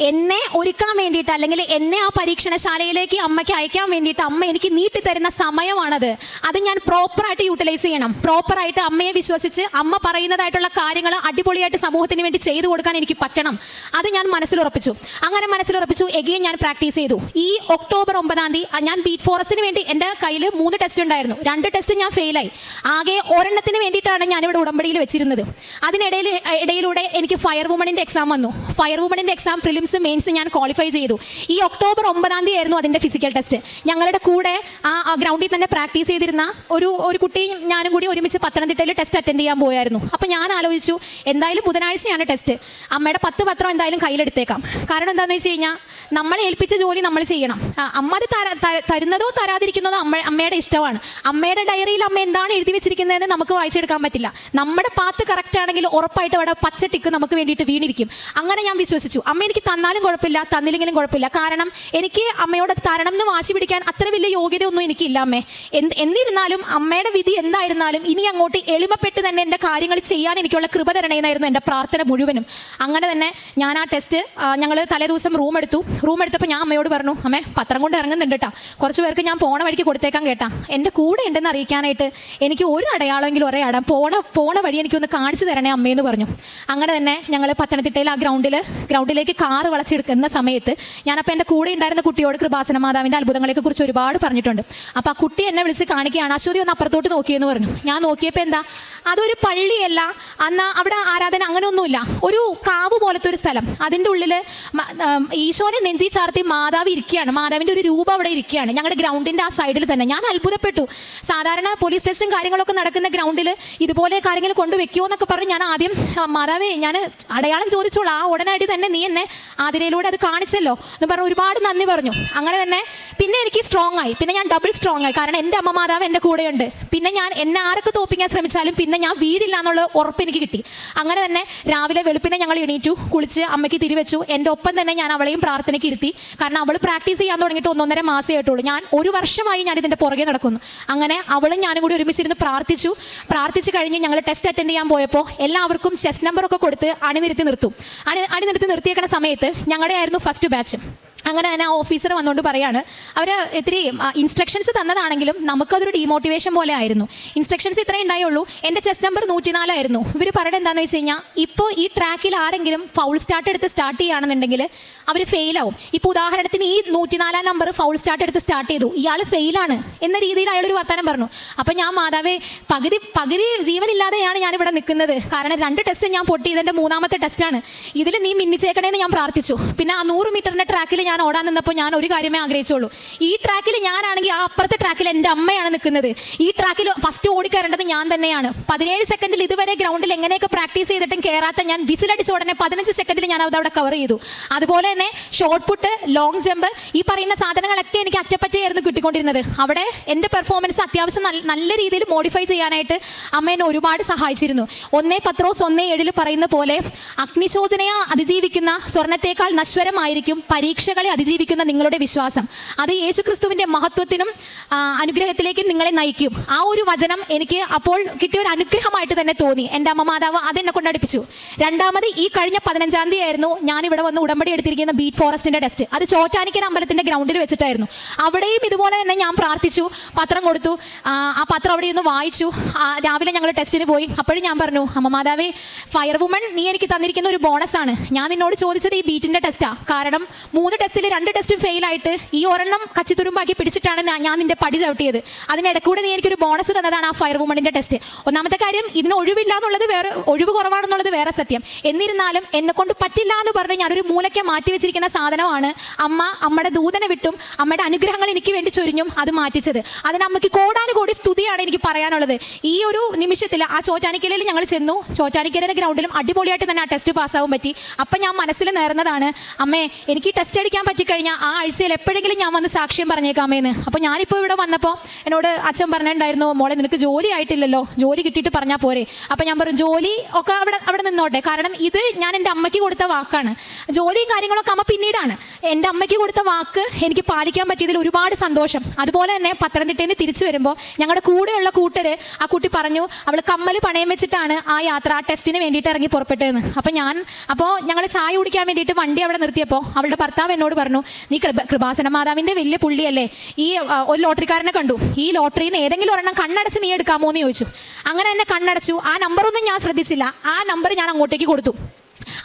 എന്നെ ഒരുക്കാൻ വേണ്ടിയിട്ട് അല്ലെങ്കിൽ എന്നെ ആ പരീക്ഷണശാലയിലേക്ക് അമ്മയ്ക്ക് അയക്കാൻ വേണ്ടിയിട്ട് അമ്മ എനിക്ക് നീട്ടിത്തരുന്ന സമയമാണത്. അത് ഞാൻ പ്രോപ്പറായിട്ട് യൂട്ടിലൈസ് ചെയ്യണം. പ്രോപ്പറായിട്ട് അമ്മയെ വിശ്വസിച്ച് അമ്മ പറയുന്നതായിട്ടുള്ള കാര്യങ്ങൾ അടിപൊളിയായിട്ട് സമൂഹത്തിന് വേണ്ടി ചെയ്തു കൊടുക്കാൻ എനിക്ക് പറ്റണം. അത് ഞാൻ മനസ്സിലുറപ്പിച്ചു അങ്ങനെ മനസ്സിലുറപ്പിച്ചു എഗെയിൻ ഞാൻ പ്രാക്ടീസ് ചെയ്തു. ഈ ഒക്ടോബർ ഒമ്പതാം തീയതി ഞാൻ ബീറ്റ് ഫോറസ്റ്റിന് വേണ്ടി എന്റെ കയ്യിൽ മൂന്ന് ടെസ്റ്റ് ഉണ്ടായിരുന്നു. രണ്ട് ടെസ്റ്റ് ഞാൻ ഫെയിലായി. ആകെ ഒരെണ്ണത്തിന് വേണ്ടിയിട്ടാണ് ഞാനിവിടെ ഉടമ്പടിയിൽ വെച്ചിരുന്നത്. അതിനിടയിൽ ഇടയിലൂടെ എനിക്ക് ഫയർ വുമണിന്റെ എക്സാം വന്നു. ഫയർ വുമണിന്റെ എക്സാം പ്രിലിംസ് മെയിൻസ് ഞാൻ ക്വാളിഫൈ ചെയ്തു. ഈ ഒക്ടോബർ ഒമ്പതാം തീയതി ആയിരുന്നു അതിന്റെ ഫിസിക്കൽ ടെസ്റ്റ്. ഞങ്ങളുടെ കൂടെ ആ ഗ്രൗണ്ടിൽ തന്നെ പ്രാക്ടീസ് ചെയ്തിരുന്ന ഒരു ഒരു കുട്ടിയും ഞാനും കൂടി ഒരുമിച്ച് പത്തനംതിട്ടയിൽ ടെസ്റ്റ് അറ്റൻഡ് ചെയ്യാൻ പോയായിരുന്നു. അപ്പോൾ ഞാൻ ആലോചിച്ചു എന്തായാലും ബുധനാഴ്ചയാണ് ടെസ്റ്റ്. അമ്മയുടെ പത്ത് പത്രം എന്തായാലും കയ്യിലെടുത്തേക്കാം. കാരണം എന്താണെന്ന് വെച്ച് കഴിഞ്ഞാൽ നമ്മളെ ഏൽപ്പിച്ച ജോലി നമ്മൾ ചെയ്യണം. അമ്മ അത് തര- തരുന്നതോ തരാതിരിക്കുന്നതോ അമ്മ അമ്മയുടെ ഇഷ്ടമാണ്. അമ്മയുടെ ഡയറിയിൽ അമ്മ എന്താണ് എഴുതി വെച്ചിരിക്കുന്നതെന്ന് നമുക്ക് വായിച്ചെടുക്കാൻ പറ്റില്ല. നമ്മുടെ പാത്ത് കറക്റ്റ് ആണെങ്കിൽ ഉറപ്പായിട്ട് അവിടെ പച്ച ടിക്ക് നമുക്ക് വേണ്ടിയിട്ട് വീണിരിക്കും. അങ്ങനെ ഞാൻ വിശ്വസിച്ചു. അമ്മ എനിക്ക് തന്നാലും കുഴപ്പമില്ല തന്നില്ലെങ്കിലും കുഴപ്പമില്ല. കാരണം എനിക്ക് അമ്മയോട് തരണം എന്ന് വാശി പിടിക്കാൻ അത്ര വലിയ യോഗ്യതയൊന്നും എനിക്കില്ല അമ്മ. എന്നിരുന്നാലും അമ്മയുടെ വിധി എന്തായിരുന്നാലും ഇനി അങ്ങോട്ട് എളിമപ്പെട്ട് തന്നെ എന്റെ കാര്യങ്ങൾ ചെയ്യാൻ എനിക്കുള്ള കൃപ തരണേന്നായിരുന്നു എന്റെ പ്രാർത്ഥന മുഴുവനും. അങ്ങനെ തന്നെ ഞാൻ ആ ടെസ്റ്റ് ഞങ്ങൾ തലേദിവസം റൂം എടുത്തു. റൂം എടുത്തപ്പോൾ ഞാൻ അമ്മയോട് പറഞ്ഞു അമ്മേ പത്രം കൊണ്ട് ഇറങ്ങുന്നുണ്ട് കേട്ടോ കുറച്ച് പേർക്ക് ഞാൻ പോണ വഴിക്ക് കൊടുത്തേക്കാൻ കേട്ടാ. എന്റെ കൂടെ ഉണ്ടെന്ന് അറിയിക്കാനായിട്ട് എനിക്ക് ഒരു അടയാളമെങ്കിലും ഒരേ അടം പോണ പോണ വഴി എനിക്കൊന്ന് കാണിച്ചു തരണേ അമ്മയെന്ന് പറഞ്ഞു. അങ്ങനെ തന്നെ ഞങ്ങൾ പത്തനംതിട്ടയിൽ ആ ഗ്രൗണ്ടിൽ ഗ്രൗണ്ടിലേക്ക് കാറ് വളച്ചെടുക്കുന്ന സമയത്ത് ഞാനപ്പോൾ എന്റെ കൂടെ ഉണ്ടായിരുന്ന കുട്ടിയോട് കൃപാസന മാതാവിന്റെ അത്ഭുതങ്ങളെയൊക്കെ കുറിച്ച് ഒരുപാട് പറഞ്ഞിട്ടുണ്ട്. അപ്പോൾ ആ കുട്ടി എന്നെ വിളിച്ച് കാണിക്കുകയാണ് അശ്വതി ഒന്ന് അപ്പുറത്തോട്ട് നോക്കിയെന്ന് പറഞ്ഞു. ഞാൻ നോക്കിയപ്പോൾ എന്താ അതൊരു പള്ളിയല്ല. അന്ന് അവിടെ ആരാധന അങ്ങനെയൊന്നുമില്ല. ഒരു കാവ് പോലത്തെ ഒരു സ്ഥലം. അതിന്റെ ഉള്ളിൽ ഈശോനെ നെഞ്ചി ചാർത്തി മാതാവ് ഇരിക്കുകയാണ്. മാതാവിന്റെ ഒരു രൂപം അവിടെ ഇരിക്കുകയാണ്. ഞങ്ങളുടെ ഗ്രൗണ്ടിന്റെ ആ സൈഡിൽ തന്നെ. ഞാൻ അത്ഭുതപ്പെട്ടു. സാധാരണ പോലീസ് ടെസ്റ്റും കാര്യങ്ങളൊക്കെ നടക്കുന്ന ഗ്രൗണ്ടിൽ ഇതുപോലെ കാര്യങ്ങൾ കൊണ്ടുവെക്കുമോ എന്നൊക്കെ പറഞ്ഞ് ഞാൻ ആദ്യം "ആ, മാതാവേ ഞാൻ അടയാളം ചോദിച്ചോളൂ. ആ ഉടനടി തന്നെ നീ എന്നെ ആതിരയിലൂടെ അത് കാണിച്ചല്ലോ എന്ന് പറഞ്ഞ് ഒരുപാട് നന്ദി പറഞ്ഞു. അങ്ങനെ തന്നെ പിന്നെ എനിക്ക് സ്ട്രോങ് ആയി. പിന്നെ ഞാൻ ഡബിൾ സ്ട്രോങ് ആയി. കാരണം എന്റെ അമ്മ മാതാവ് എന്റെ കൂടെയുണ്ട്. പിന്നെ ഞാൻ എന്നെ ആരൊക്കെ തോപ്പിക്കാൻ ശ്രമിച്ചാലും പിന്നെ ഞാൻ വീടില്ല എന്നുള്ള ഉറപ്പ് എനിക്ക് കിട്ടി. അങ്ങനെ തന്നെ രാവിലെ വെളുപ്പിനെ ഞങ്ങൾ എണീറ്റു. കുളിച്ച് അമ്മയ്ക്ക് തിരിവെച്ചു എന്റെ ഒപ്പം തന്നെ ഞാൻ അവളെയും പ്രാർത്ഥനയ്ക്ക് ഇരുത്തി. കാരണം അവൾ പ്രാക്ടീസ് ചെയ്യാൻ തുടങ്ങിയിട്ട് ഒന്നൊന്നര മാസമേ ആയിട്ടുള്ളൂ. ഞാൻ ഒരു വർഷമായി ഞാൻ ഇതിന്റെ പുറകെ നടക്കുന്നു. അങ്ങനെ അവളും ഞാനും കൂടി ഒരുമിച്ചിരുന്ന് പ്രാർത്ഥിച്ചു. പ്രാർത്ഥിച്ച് കഴിഞ്ഞ് ഞങ്ങൾ ടെസ്റ്റ് അറ്റൻഡ് ചെയ്യാൻ പോയപ്പോൾ എല്ലാവർക്കും ചെസ്റ്റ് നമ്പറൊക്കെ കൊടുത്ത് അണിനിരത്തി നിർത്തും. അണി അണിനിരത്തി നിർത്തിയേക്കുന്ന സമയത്ത് ഞങ്ങളുടെ ആയിരുന്നു ഫസ്റ്റ് ബാച്ച് അങ്ങനെ തന്നെ ആ ഓഫീസർ വന്നുകൊണ്ട് പറയാണ് അവർ ഇത്തിരി ഇൻസ്ട്രക്ഷൻസ് തന്നതാണെങ്കിലും നമുക്കതൊരു ഡീമോട്ടിവേഷൻ പോലെ ആയിരുന്നു. ഇൻസ്ട്രക്ഷൻസ് ഇത്രേ ഉണ്ടായുള്ളൂ. എന്റെ ചെസ്റ്റ് നമ്പർ നൂറ്റിനാലായിരുന്നു ഇവർ പറയുന്നത് എന്താണെന്ന് വെച്ച് കഴിഞ്ഞാൽ ഇപ്പോൾ ഈ ട്രാക്കിൽ ആരെങ്കിലും ഫൗൾ സ്റ്റാർട്ട് എടുത്ത് സ്റ്റാർട്ട് ചെയ്യുകയാണെന്നുണ്ടെങ്കിൽ അവർ ഫെയിലാവും ഇപ്പോൾ ഉദാഹരണത്തിന് ഈ നൂറ്റിനാലാം നമ്പർ ഫൗൾ സ്റ്റാർട്ട് എടുത്ത് സ്റ്റാർട്ട് ചെയ്തു. ഇയാൾ ഫെയിലാണ് എന്ന രീതിയിൽ അയാളൊരു വർത്തമാനം പറഞ്ഞു. അപ്പം ഞാൻ മാതാവേ പകുതി പകുതി ജീവനില്ലാതെയാണ് ഞാനിവിടെ നിൽക്കുന്നത്. കാരണം രണ്ട് ടെസ്റ്റ് ഞാൻ പൊട്ടി ഇതെന്റെ മൂന്നാമത്തെ ടെസ്റ്റാണ് ഇതിൽ നീ മിന്നിച്ചേക്കണേന്ന് ഞാൻ പ്രാർത്ഥിച്ചു. പിന്നെ ആ നൂറ് മീറ്ററിന്റെ ട്രാക്കിൽ ഓടാൻ നിന്നപ്പോൾ ഞാൻ ഒരു കാര്യമേ ആഗ്രഹിച്ചുള്ളൂ. ഈ ട്രാക്കിൽ ഞാനാണെങ്കിൽ ആ അപ്പുറത്തെ ട്രാക്കിൽ എന്റെ അമ്മയാണ് നിൽക്കുന്നത്. ഈ ട്രാക്കിൽ ഫസ്റ്റ് ഓടിക്കയറേണ്ടത് ഞാൻ തന്നെയാണ്. പതിനേഴ് സെക്കൻഡിൽ ഇതുവരെ ഗ്രൗണ്ടിൽ എങ്ങനെയൊക്കെ പ്രാക്ടീസ് ചെയ്തിട്ടും കയറാത്ത ഞാൻ വിസിലടിച്ച ഉടനെ പതിനഞ്ച് സെക്കൻഡിൽ ഞാൻ അത് അവിടെ കവർ ചെയ്തു. അതുപോലെ തന്നെ ഷോർട്ട് പുട്ട് ലോങ് ജമ്പ് ഈ പറയുന്ന സാധനങ്ങളൊക്കെ എനിക്ക് അറ്റപ്പറ്റയായിരുന്നു കിട്ടിക്കൊണ്ടിരുന്നത്. അവിടെ എന്റെ പെർഫോമൻസ് അത്യാവശ്യം നല്ല- രീതിയിൽ മോഡിഫൈ ചെയ്യാനായിട്ട് അമ്മ എന്നെ ഒരുപാട് സഹായിച്ചിരുന്നു. ഒന്നേ പത്രോസ് ഒന്നേ ഏഴിൽ പറയുന്ന പോലെ അഗ്നിശോചനയെ അതിജീവിക്കുന്ന സ്വർണത്തേക്കാൾ നശ്വരമായിരിക്കും പരീക്ഷകളെ അതിജീവിക്കുന്ന നിങ്ങളുടെ വിശ്വാസം. അത് യേശുക്രിസ്തുവിന്റെ മഹത്വത്തിനും അനുഗ്രഹത്തിലേക്കും നിങ്ങളെ നയിക്കും. ആ ഒരു വചനം എനിക്ക് അപ്പോൾ കിട്ടിയ ഒരു അനുഗ്രഹമായിട്ട് തന്നെ തോന്നി. എന്റെ അമ്മ മാതാവ് അതെന്നെ കൊണ്ട് അടുപ്പിച്ചു രണ്ടാമത് ഈ കഴിഞ്ഞ പതിനഞ്ചാം തീയതി ആയിരുന്നു ഞാൻ ഇവിടെ വന്ന് ഉടമ്പടി എടുത്തിരിക്കുന്ന ബീറ്റ് ഫോറസ്റ്റിന്റെ ടെസ്റ്റ്. അത് ചോറ്റാനിക്കൻ അമ്പലത്തിന്റെ ഗ്രൗണ്ടിൽ വെച്ചിട്ടായിരുന്നു. അവിടെയും ഇതുപോലെ തന്നെ ഞാൻ പ്രാർത്ഥിച്ചു പത്രം കൊടുത്തു ആ, പത്രം അവിടെ നിന്ന് വായിച്ചു. രാവിലെ ഞങ്ങൾ ടെസ്റ്റിന് പോയി. അപ്പോഴും ഞാൻ പറഞ്ഞു അമ്മ മാതാവേ ഫയർ വുമൺ നീ എനിക്ക് തന്നിരിക്കുന്ന ഒരു ബോണസ് ആണ് ഞാൻ നിന്നോട് ചോദിച്ചത് ഈ ബീറ്റിന്റെ ടെസ്റ്റാ. കാരണം മൂന്ന് ടെസ്റ്റിൽ രണ്ട് ടെസ്റ്റും ഫെയിൽ ആയിട്ട് ഈ ഒരെണ്ണം കച്ചിത്തുരുമ്പാക്കി പിടിച്ചിട്ടാണ് ഞാൻ- നിന്റെ പടി ചവിട്ടിയത്. അതിനിടക്കൂടെ നീ എനിക്കൊരു ബോണസ് തന്നതാണ് ആ ഫയർ വുമണിന്റെ ടെസ്റ്റ് ഒന്നാമത്തെ കാര്യം ഇതിന് ഒഴിവില്ല എന്നുള്ളത് വേറെ ഒഴിവ് കുറവാണെന്നുള്ളത് വേറെ സത്യം. എന്നിരുന്നാലും എന്നെ കൊണ്ട് പറ്റില്ല എന്ന് പറഞ്ഞ് ഞാനൊരു മൂലയ്ക്ക് മാറ്റി വെച്ചിരിക്കുന്ന സാധനമാണ് അമ്മ അമ്മയുടെ ദൂതനെ വിട്ടും അമ്മയുടെ അനുഗ്രഹങ്ങൾ എനിക്ക് വേണ്ടി ചൊരിഞ്ഞും അത് മാറ്റിച്ചത്. അതിന് അമ്മയ്ക്ക് കോടാനുകോടി സ്തുതിയാണ് എനിക്ക് പറയാനുള്ളത്. ഈ ഒരു നിമിഷത്തിൽ ആ ചോറ്റാനിക്കലയിൽ ഞങ്ങൾ ചെന്നു. ചോറ്റാനിക്കരയുടെ ഗ്രൗണ്ടിലും അടിപൊളിയായിട്ട് തന്നെ ആ ടെസ്റ്റ് പാസ്സാവും പറ്റി. അപ്പം ഞാൻ മനസ്സിൽ നേർന്നതാണ് അമ്മേ എനിക്ക് ടെസ്റ്റ് അടിക്കാൻ പറ്റിക്കഴിഞ്ഞാൽ ആ ആഴ്ചയിൽ എപ്പോഴെങ്കിലും ഞാൻ വന്ന് സാക്ഷ്യം പറഞ്ഞേക്കാമേന്ന്. അപ്പോൾ ഞാനിപ്പോൾ ഇവിടെ വന്നപ്പോൾ എന്നോട് അച്ഛൻ പറഞ്ഞിട്ടുണ്ടായിരുന്നു മോളെ നിനക്ക് ജോലി ആയിട്ടില്ലല്ലോ. ജോലി കിട്ടിയിട്ട് പറഞ്ഞാൽ പോരെ. അപ്പോൾ ഞാൻ പറഞ്ഞു ജോലി ഒക്കെ അവിടെ അവിടെ നിന്നോട്ടെ. കാരണം ഇത് ഞാൻ എന്റെ അമ്മയ്ക്ക് കൊടുത്ത വാക്കാണ്. ജോലിയും കാര്യങ്ങളൊക്കെ അമ്മ പിന്നീടാണ്. എന്റെ അമ്മയ്ക്ക് കൊടുത്ത വാക്ക് എനിക്ക് പാലിക്കാൻ പറ്റിയതിൽ ഒരുപാട് സന്തോഷം. അതുപോലെ തന്നെ പത്തനംതിട്ടയിൽ തിരിച്ചു വരുമ്പോൾ ഞങ്ങളുടെ കൂടെയുള്ള കൂട്ടര് ആ കുട്ടി പറഞ്ഞു അവൾ കമ്മൽ പണയം വെച്ചിട്ടാണ് ആ യാത്ര ആ ടെസ്റ്റിന് വേണ്ടിയിട്ട് ഇറങ്ങി പുറപ്പെട്ടതെന്ന് അപ്പോൾ ഞാൻ അപ്പോൾ ഞങ്ങൾ ചായ കുടിക്കാൻ വേണ്ടിയിട്ട് വണ്ടി അവിടെ നിർത്തിയപ്പോൾ അവളുടെ ഭർത്താവ് എന്നോട് പറഞ്ഞു നീ കൃപ- കൃപാസന മാതാവിന്റെ വലിയ പുള്ളിയല്ലേ. ഈ ഒരു ലോട്ടറിക്കാരനെ കണ്ടു. ഈ ലോട്ടറിയിൽ നിന്ന് ഏതെങ്കിലും ഒരെണ്ണം കണ്ണടച്ച് നീ എടുക്കാമോ എന്ന് ചോദിച്ചു. അങ്ങനെ എന്നെ കണ്ണടച്ചു. ആ നമ്പറൊന്നും ഞാൻ ശ്രദ്ധിച്ചില്ല. ആ നമ്പർ ഞാൻ അങ്ങോട്ടേക്ക് കൊടുത്തു.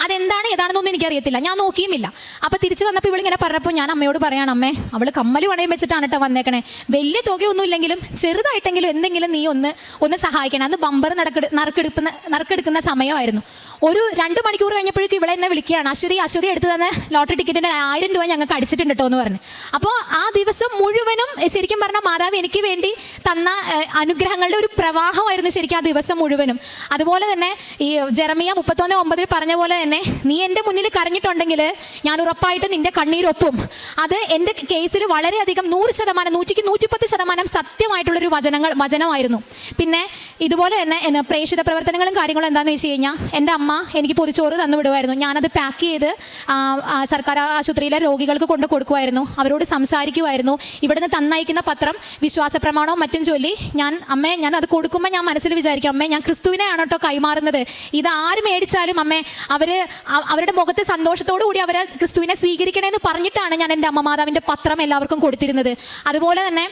അതെന്താണ് ഏതാണെന്നൊന്നും എനിക്കറിയത്തില്ല. ഞാൻ നോക്കിയുമില്ല. അപ്പൊ തിരിച്ചു വന്നപ്പോൾ ഇവളിങ്ങനെ പറഞ്ഞപ്പോൾ ഞാൻ അമ്മയോട് പറയാണ് അമ്മേ അവൾ കമ്മൽ പണയം വെച്ചിട്ടാണ് കേട്ടോ വന്നേക്കണേ. വലിയ തുകയൊന്നും ഇല്ലെങ്കിലും ചെറുതായിട്ടെങ്കിലും എന്തെങ്കിലും നീ ഒന്ന് ഒന്ന് സഹായിക്കണം. അന്ന് ബമ്പർ നടക്കെടു നറുക്കെടുക്കുന്ന നറുക്കെടുക്കുന്ന സമയമായിരുന്നു. ഒരു രണ്ട് മണിക്കൂർ കഴിഞ്ഞപ്പോഴേക്കും ഇവിടെ എന്നെ വിളിക്കുകയാണ്. അശ്വതി അശ്വതി എടുത്തു തന്നെ ലോട്ടറി ടിക്കറ്റിന് ആയിരം രൂപ ഞങ്ങൾക്ക് അടിച്ചിട്ടുണ്ട് എന്ന് പറഞ്ഞു. അപ്പോൾ ആ ദിവസം മുഴുവനും ശരിക്കും പറഞ്ഞാൽ മാതാവ് എനിക്ക് വേണ്ടി തന്ന അനുഗ്രഹങ്ങളുടെ ഒരു പ്രവാഹമായിരുന്നു ശരിക്കും ആ ദിവസം മുഴുവനും. അതുപോലെ തന്നെ ഈ ജെറമിയ മുപ്പത്തൊന്ന് ഒമ്പതിൽ പറഞ്ഞ പോലെ തന്നെ നീ എന്റെ മുന്നിൽ കരഞ്ഞിട്ടുണ്ടെങ്കിൽ ഞാൻ ഉറപ്പായിട്ട് നിന്റെ കണ്ണീരൊപ്പും അത് എന്റെ കേസിൽ വളരെയധികം നൂറ് ശതമാനം നൂറ്റിക്ക് നൂറ്റിപ്പത്ത് ശതമാനം സത്യമായിട്ടുള്ളൊരു വചനങ്ങൾ വചനമായിരുന്നു. പിന്നെ ഇതുപോലെ തന്നെ പ്രേക്ഷിത പ്രവർത്തനങ്ങളും കാര്യങ്ങളും എന്താണെന്ന് വെച്ച് കഴിഞ്ഞാൽ എന്റെ അമ്മ എനിക്ക് പൊതിച്ചോറ് തന്നു വിടുമായിരുന്നു ഞാനത് പാക്ക് ചെയ്ത് സർക്കാർ ആശുപത്രിയിലെ രോഗികൾക്ക് കൊണ്ട് കൊടുക്കുമായിരുന്നു. അവരോട് സംസാരിക്കുമായിരുന്നു. ഇവിടുന്ന് തന്നയക്കുന്ന പത്രം വിശ്വാസ പ്രമാണവും മറ്റും ചൊല്ലി ഞാൻ അമ്മേ ഞാൻ അത് കൊടുക്കുമ്പോൾ ഞാൻ മനസ്സിൽ വിചാരിക്കും അമ്മേ ഞാൻ ക്രിസ്തുവിനെയാണ് കേട്ടോ കൈമാറുന്നത്. ഇത് ആര് മേടിച്ചാലും അമ്മേ അവർ അവരുടെ മുഖത്തെ സന്തോഷത്തോടു കൂടി അവരെ ക്രിസ്തുവിനെ സ്വീകരിക്കണമെന്ന് പറഞ്ഞിട്ടാണ് ഞാൻ എന്റെ അമ്മ മാതാവിന്റെ പത്രം എല്ലാവർക്കും കൊടുത്തിരുന്നത്. അതുപോലെ തന്നെ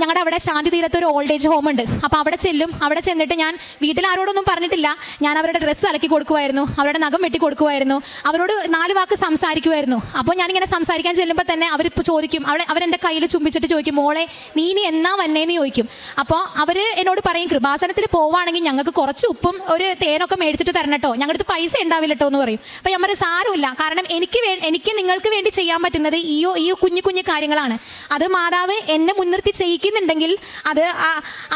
ഞങ്ങളുടെ അവിടെ ശാന്തി തീരത്ത് ഒരു ഓൾഡ് ഏജ് ഹോം ഉണ്ട്. അപ്പോൾ അവിടെ ചെല്ലും. അവിടെ ചെന്നിട്ട് ഞാൻ വീട്ടിൽ ആരോടൊന്നും പറഞ്ഞിട്ടില്ല. ഞാൻ അവരുടെ ഡ്രസ്സ് അലക്കി കൊടുക്കുമായിരുന്നു അവരുടെ നഖം വെട്ടി കൊടുക്കുമായിരുന്നു അവരോട് നാല് വാക്ക് സംസാരിക്കുമായിരുന്നു അപ്പോൾ ഞാനിങ്ങനെ സംസാരിക്കാൻ ചെല്ലുമ്പോൾ തന്നെ അവരിപ്പോൾ ചോദിക്കും. അവിടെ അവരെന്റെ കയ്യിൽ ചുംബിച്ചിട്ട് ചോദിക്കും മോളെ നീ ഇനി എന്നാ വന്നേന്ന് ചോദിക്കും. അപ്പോൾ അവർ എന്നോട് പറയും കൃപാസനത്തിൽ പോവുകയാണെങ്കിൽ ഞങ്ങൾക്ക് കുറച്ച് ഉപ്പും ഒരു തേനൊക്കെ മേടിച്ചിട്ട് തരണം കേട്ടോ ഞങ്ങളുടെ അടുത്ത് പൈസ ഉണ്ടാവില്ല കേട്ടോ എന്ന് പറയും അപ്പോൾ പറയും സാരമില്ല. കാരണം എനിക്ക് എനിക്ക് നിങ്ങൾക്ക് വേണ്ടി ചെയ്യാൻ പറ്റുന്നത് ഈ ഈ കുഞ്ഞു കുഞ്ഞു കാര്യങ്ങളാണ്. അത് മാതാവ് എന്നെ മുൻനിർത്തി ചെയ്യിക്കുന്നുണ്ടെങ്കിൽ അത്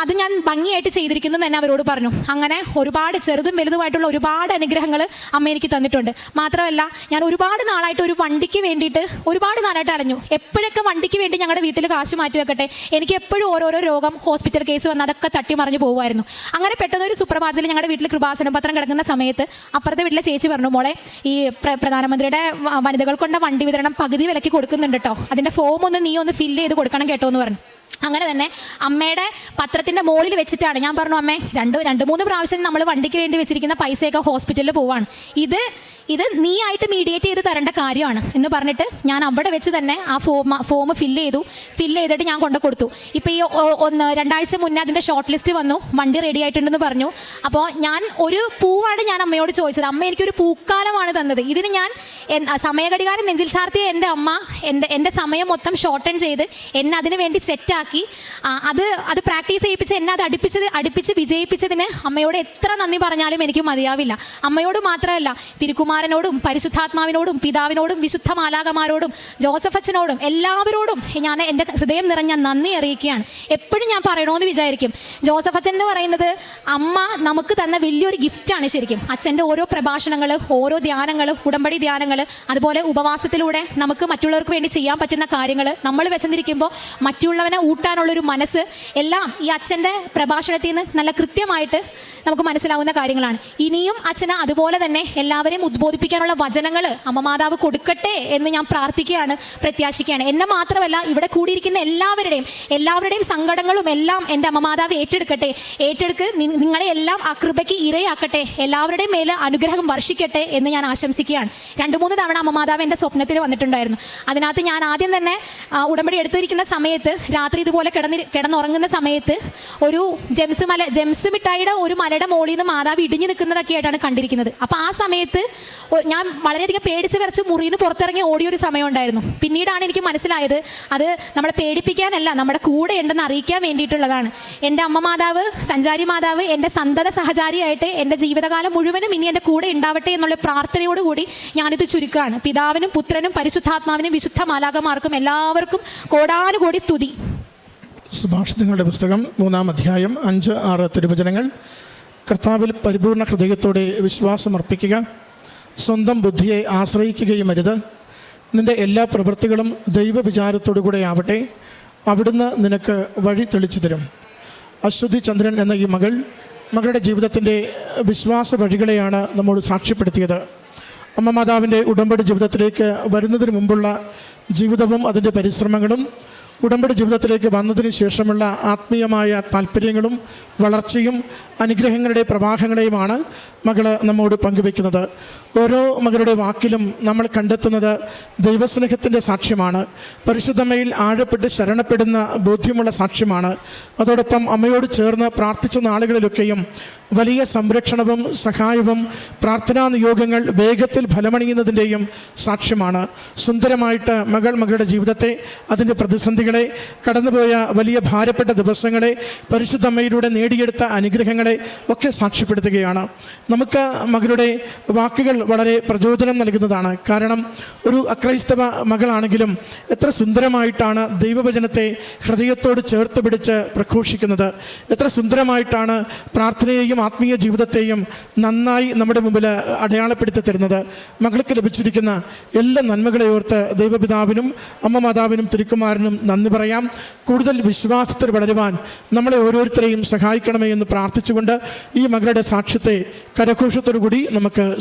അത് ഞാൻ ഭംഗിയായിട്ട് ചെയ്തിരിക്കുന്നു എന്ന് തന്നെ അവരോട് പറഞ്ഞു. അങ്ങനെ ഒരുപാട് ചെറുതും വലുതുമായിട്ടുള്ള ഒരുപാട് അനുഗ്രഹങ്ങൾ അമ്മ എനിക്ക് തന്നിട്ടുണ്ട്. മാത്രമല്ല ഞാൻ ഒരുപാട് നാളായിട്ട് ഒരു വണ്ടിക്ക് വേണ്ടിയിട്ട് ഒരുപാട് നാളായിട്ട് അലഞ്ഞു. എപ്പോഴൊക്കെ വണ്ടിക്ക് വേണ്ടി ഞങ്ങളുടെ വീട്ടിൽ കാശ് മാറ്റി വെക്കട്ടെ എനിക്ക് എപ്പോഴും ഓരോരോ രോഗം ഹോസ്പിറ്റൽ കേസ് വന്ന് അതൊക്കെ തട്ടി മറിഞ്ഞു പോകുമായിരുന്നു. അങ്ങനെ പെട്ടെന്ന് ഒരു സുപ്രഭാതത്തിൽ ഞങ്ങളുടെ വീട്ടിൽ കൃപാസന പത്രം കിടക്കുന്ന സമയത്ത് അപ്പുറത്തെ വീട്ടിലെ ചേച്ചി പറഞ്ഞു മോളെ ഈ പ്രധാനമന്ത്രിയുടെ വനിതകൾക്കൊണ്ട വനിതകൾ കൊണ്ട വണ്ടി വിതരണം പകുതി വിലക്ക് കൊടുക്കുന്നുണ്ട് കേട്ടോ അതിന്റെ ഫോം ഒന്ന് നീ ഒന്ന് ഫില്ല് ചെയ്ത് കൊടുക്കണം കേട്ടോ എന്ന് പറഞ്ഞു. അങ്ങനെ തന്നെ അമ്മയുടെ പത്രത്തിന്റെ മുകളിൽ വെച്ചിട്ടാണ്. ഞാൻ പറഞ്ഞു അമ്മേ രണ്ട് രണ്ട് മൂന്ന് പ്രാവശ്യം നമ്മൾ വണ്ടിക്ക് വേണ്ടി വെച്ചിരിക്കുന്ന പൈസയൊക്കെ ഹോസ്പിറ്റലിൽ പോവാണ്. ഇത് ഇത് നീ ആയിട്ട് മീഡിയേറ്റ് ചെയ്ത് തരേണ്ട കാര്യമാണ് എന്ന് പറഞ്ഞിട്ട് ഞാൻ അവിടെ വെച്ച് തന്നെ ആ ഫോം ഫോം ഫില്ല് ചെയ്തു. ഫില്ല് ചെയ്തിട്ട് ഞാൻ കൊണ്ടു കൊടുത്തു. ഇപ്പോൾ ഈ ഒന്ന് രണ്ടാഴ്ച മുന്നേ അതിന്റെ ഷോർട്ട് ലിസ്റ്റ് വന്നു. വണ്ടി റെഡി ആയിട്ടുണ്ടെന്ന് പറഞ്ഞു. അപ്പോൾ ഞാൻ ഒരു പൂവാണ് ഞാൻ അമ്മയോട് ചോദിച്ചത്. അമ്മ എനിക്കൊരു പൂക്കാലമാണ് തന്നത്. ഇതിന് ഞാൻ സമയഘടികാരം നെഞ്ചിൽ സാർത്തിയ എന്റെ അമ്മ എന്റെ എന്റെ സമയം മൊത്തം ഷോർട്ടൺ ചെയ്ത് എന്നെ അതിന് വേണ്ടി സെറ്റാക്കി അത് അത് പ്രാക്ടീസ് ചെയ്യിപ്പിച്ച് എന്നെ അത് അടുപ്പിച്ചത് അടുപ്പിച്ച് വിജയിപ്പിച്ചതിന് അമ്മയോട് എത്ര നന്ദി പറഞ്ഞാലും എനിക്ക് മതിയാവില്ല. അമ്മയോട് മാത്രമല്ല തിരുക്കുമാരനോടും പരിശുദ്ധാത്മാവിനോടും പിതാവിനോടും വിശുദ്ധ മാലാകമാരോടും ജോസഫ് അച്ഛനോടും എല്ലാവരോടും ഞാൻ എന്റെ ഹൃദയം നിറഞ്ഞ നന്ദി അറിയിക്കുകയാണ്. എപ്പോഴും ഞാൻ പറയണമെന്ന് വിചാരിക്കും. ജോസഫ് അച്ഛൻ എന്ന് പറയുന്നത് അമ്മ നമുക്ക് തന്ന വലിയൊരു ഗിഫ്റ്റാണ് ശരിക്കും. അച്ഛന്റെ ഓരോ പ്രഭാഷണങ്ങൾ ഓരോ ധ്യാനങ്ങൾ ഉടമ്പടി ധ്യാനങ്ങൾ അതുപോലെ ഉപവാസത്തിലൂടെ നമുക്ക് മറ്റുള്ളവർക്ക് വേണ്ടി ചെയ്യാൻ പറ്റുന്ന കാര്യങ്ങൾ നമ്മൾ വിശന്നിരിക്കുമ്പോൾ മറ്റുള്ളവനെ ഊട്ടാനുള്ളൊരു മനസ്സ് എല്ലാം ഈ അച്ഛന്റെ പ്രഭാഷണത്തിൽ നിന്ന് നല്ല കൃത്യമായിട്ട് നമുക്ക് മനസ്സിലാവുന്ന കാര്യങ്ങളാണ്. ഇനിയും അച്ഛന് അതുപോലെ തന്നെ എല്ലാവരെയും ഉദ്ബോധിപ്പിക്കാനുള്ള വചനങ്ങൾ അമ്മ മാതാവ് കൊടുക്കട്ടെ എന്ന് ഞാൻ പ്രാർത്ഥിക്കുകയാണ് പ്രത്യാശിക്കുകയാണ്. എന്നെ മാത്രമല്ല ഇവിടെ കൂടിയിരിക്കുന്ന എല്ലാവരുടെയും എല്ലാവരുടെയും സങ്കടങ്ങളും എല്ലാം എന്റെ അമ്മ മാതാവ് ഏറ്റെടുക്കട്ടെ. ഏറ്റെടുക്ക് നിങ്ങളെ എല്ലാം ആ കൃപയ്ക്ക് ഇരയാക്കട്ടെ. എല്ലാവരുടെയും മേലെ അനുഗ്രഹം വർഷിക്കട്ടെ എന്ന് ഞാൻ ആശംസിക്കുകയാണ്. രണ്ട് മൂന്ന് തവണ അമ്മ മാതാവ് എന്റെ സ്വപ്നത്തിൽ വന്നിട്ടുണ്ടായിരുന്നു. അതിനകത്ത് ഞാൻ ആദ്യം തന്നെ ഉടമ്പടി എടുത്തിരിക്കുന്ന സമയത്ത് രാത്രി ഇതുപോലെ കിടന്നി കിടന്നുറങ്ങുന്ന സമയത്ത് ഒരു ജെംസ് മല ജെംസ് മിഠായിയുടെ ഒരു മലയുടെ മോളിൽ നിന്ന് മാതാവ് ഇടിഞ്ഞു നിൽക്കുന്നതൊക്കെ ആയിട്ടാണ് കണ്ടിരിക്കുന്നത്. അപ്പോൾ ആ സമയത്ത് ഞാൻ വളരെയധികം പേടിച്ച് വരച്ച് മുറിയിൽ നിന്ന് പുറത്തിറങ്ങി ഓടിയൊരു സമയം ഉണ്ടായിരുന്നു പിന്നീടാണ് എനിക്ക് മനസ്സിലായത് അത് നമ്മളെ പേടിപ്പിക്കാനല്ല നമ്മുടെ കൂടെ ഉണ്ടെന്ന് അറിയിക്കാൻ വേണ്ടിയിട്ടുള്ളതാണ്. എന്റെ അമ്മ മാതാവ് സഞ്ചാരി മാതാവ് എന്റെ സന്തത സഹചാരിയായിട്ട് എന്റെ ജീവിതകാലം മുഴുവനും ഇനി എന്റെ കൂടെ ഉണ്ടാവട്ടെ എന്നുള്ള പ്രാർത്ഥനയോടുകൂടി ഞാനിത് ചുരുക്കുകയാണ്. പിതാവിനും പുത്രനും പരിശുദ്ധാത്മാവിനും വിശുദ്ധ മാലാകമാർക്കും എല്ലാവർക്കും കോടാനുകോടി സ്തുതി. സുഭാഷിതങ്ങളുടെ പുസ്തകം മൂന്നാം അധ്യായം അഞ്ച് ആറ് തിരുവചനങ്ങൾ. കർത്താവിൽ പരിപൂർണ ഹൃദയത്തോടെ വിശ്വാസമർപ്പിക്കുക. സ്വന്തം ബുദ്ധിയെ ആശ്രയിക്കുകയും അരുത് നിന്റെ എല്ലാ പ്രവൃത്തികളും ദൈവവിചാരത്തോടു കൂടെ ആവട്ടെ അവിടുന്ന് നിനക്ക് വഴി തെളിച്ചു തരും. അശ്വതി ചന്ദ്രൻ എന്ന ഈ മകൾ മകളുടെ ജീവിതത്തിന്റെ വിശ്വാസ വഴികളെയാണ് നമ്മോട് സാക്ഷ്യപ്പെടുത്തിയത്. അമ്മ മാതാവിന്റെ ഉടമ്പടി ജീവിതത്തിലേക്ക് വരുന്നതിന് മുമ്പുള്ള ജീവിതവും അതിന്റെ പരിശ്രമങ്ങളും ഉടമ്പടി ജീവിതത്തിലേക്ക് വന്നതിന് ശേഷമുള്ള ആത്മീയമായ താല്പര്യങ്ങളും വളർച്ചയും അനുഗ്രഹങ്ങളുടെ പ്രവാഹങ്ങളെയുമാണ് മകൾ നമ്മോട് പങ്കുവെക്കുന്നത് ഓരോ മകളുടെ വാക്കിലും നമ്മൾ കണ്ടെത്തുന്നത് ദൈവസ്നേഹത്തിന്റെ സാക്ഷ്യമാണ്. പരിശുദ്ധമയിൽ ആഴപ്പെട്ട് ശരണപ്പെടുന്ന ബോധ്യമുള്ള സാക്ഷ്യമാണ്. അതോടൊപ്പം അമ്മയോട് ചേർന്ന് പ്രാർത്ഥിച്ച നാളുകളിലൊക്കെയും വലിയ സംരക്ഷണവും സഹായവും പ്രാർത്ഥനാ നിയോഗങ്ങൾ വേഗത്തിൽ ഫലമണിയുന്നതിന്റെയും സാക്ഷ്യമാണ്. സുന്ദരമായിട്ട് മകൾ മകളുടെ ജീവിതത്തെ അതിന്റെ പ്രതിസന്ധികളെ കടന്നുപോയ വലിയ ഭാരപ്പെട്ട ദിവസങ്ങളെ പരിശുദ്ധമ്മയിലൂടെ നേടിയെടുത്ത അനുഗ്രഹങ്ങളെ ഒക്കെ സാക്ഷ്യപ്പെടുത്തുകയാണ്. നമുക്ക് മകളുടെ വാക്കുകൾ വളരെ പ്രചോദനം നൽകുന്നതാണ്. കാരണം ഒരു അക്രൈസ്തവ മകളാണെങ്കിലും എത്ര സുന്ദരമായിട്ടാണ് ദൈവവചനത്തെ ഹൃദയത്തോട് ചേർത്ത് പിടിച്ച് പ്രഘോഷിക്കുന്നത്. എത്ര സുന്ദരമായിട്ടാണ് പ്രാർത്ഥനയെയും ആത്മീയ ജീവിതത്തെയും നന്നായി നമ്മുടെ മുമ്പിൽ അടയാളപ്പെടുത്തി തരുന്നത്. മകൾക്ക് ലഭിച്ചിരിക്കുന്ന എല്ലാ നന്മകളെ ഓർത്ത് ദൈവപിതാവിനും അമ്മ മാതാവിനും തിരുക്കുമാരനും നന്ദി പറയാം. കൂടുതൽ വിശ്വാസത്തിൽ വളരുവാൻ നമ്മളെ ഓരോരുത്തരെയും സഹായിക്കണമേ എന്ന് പ്രാർത്ഥിച്ചുകൊണ്ട് ഈ മകളുടെ സാക്ഷ്യത്തെ കരഘോഷത്തോടു കൂടി നമുക്ക്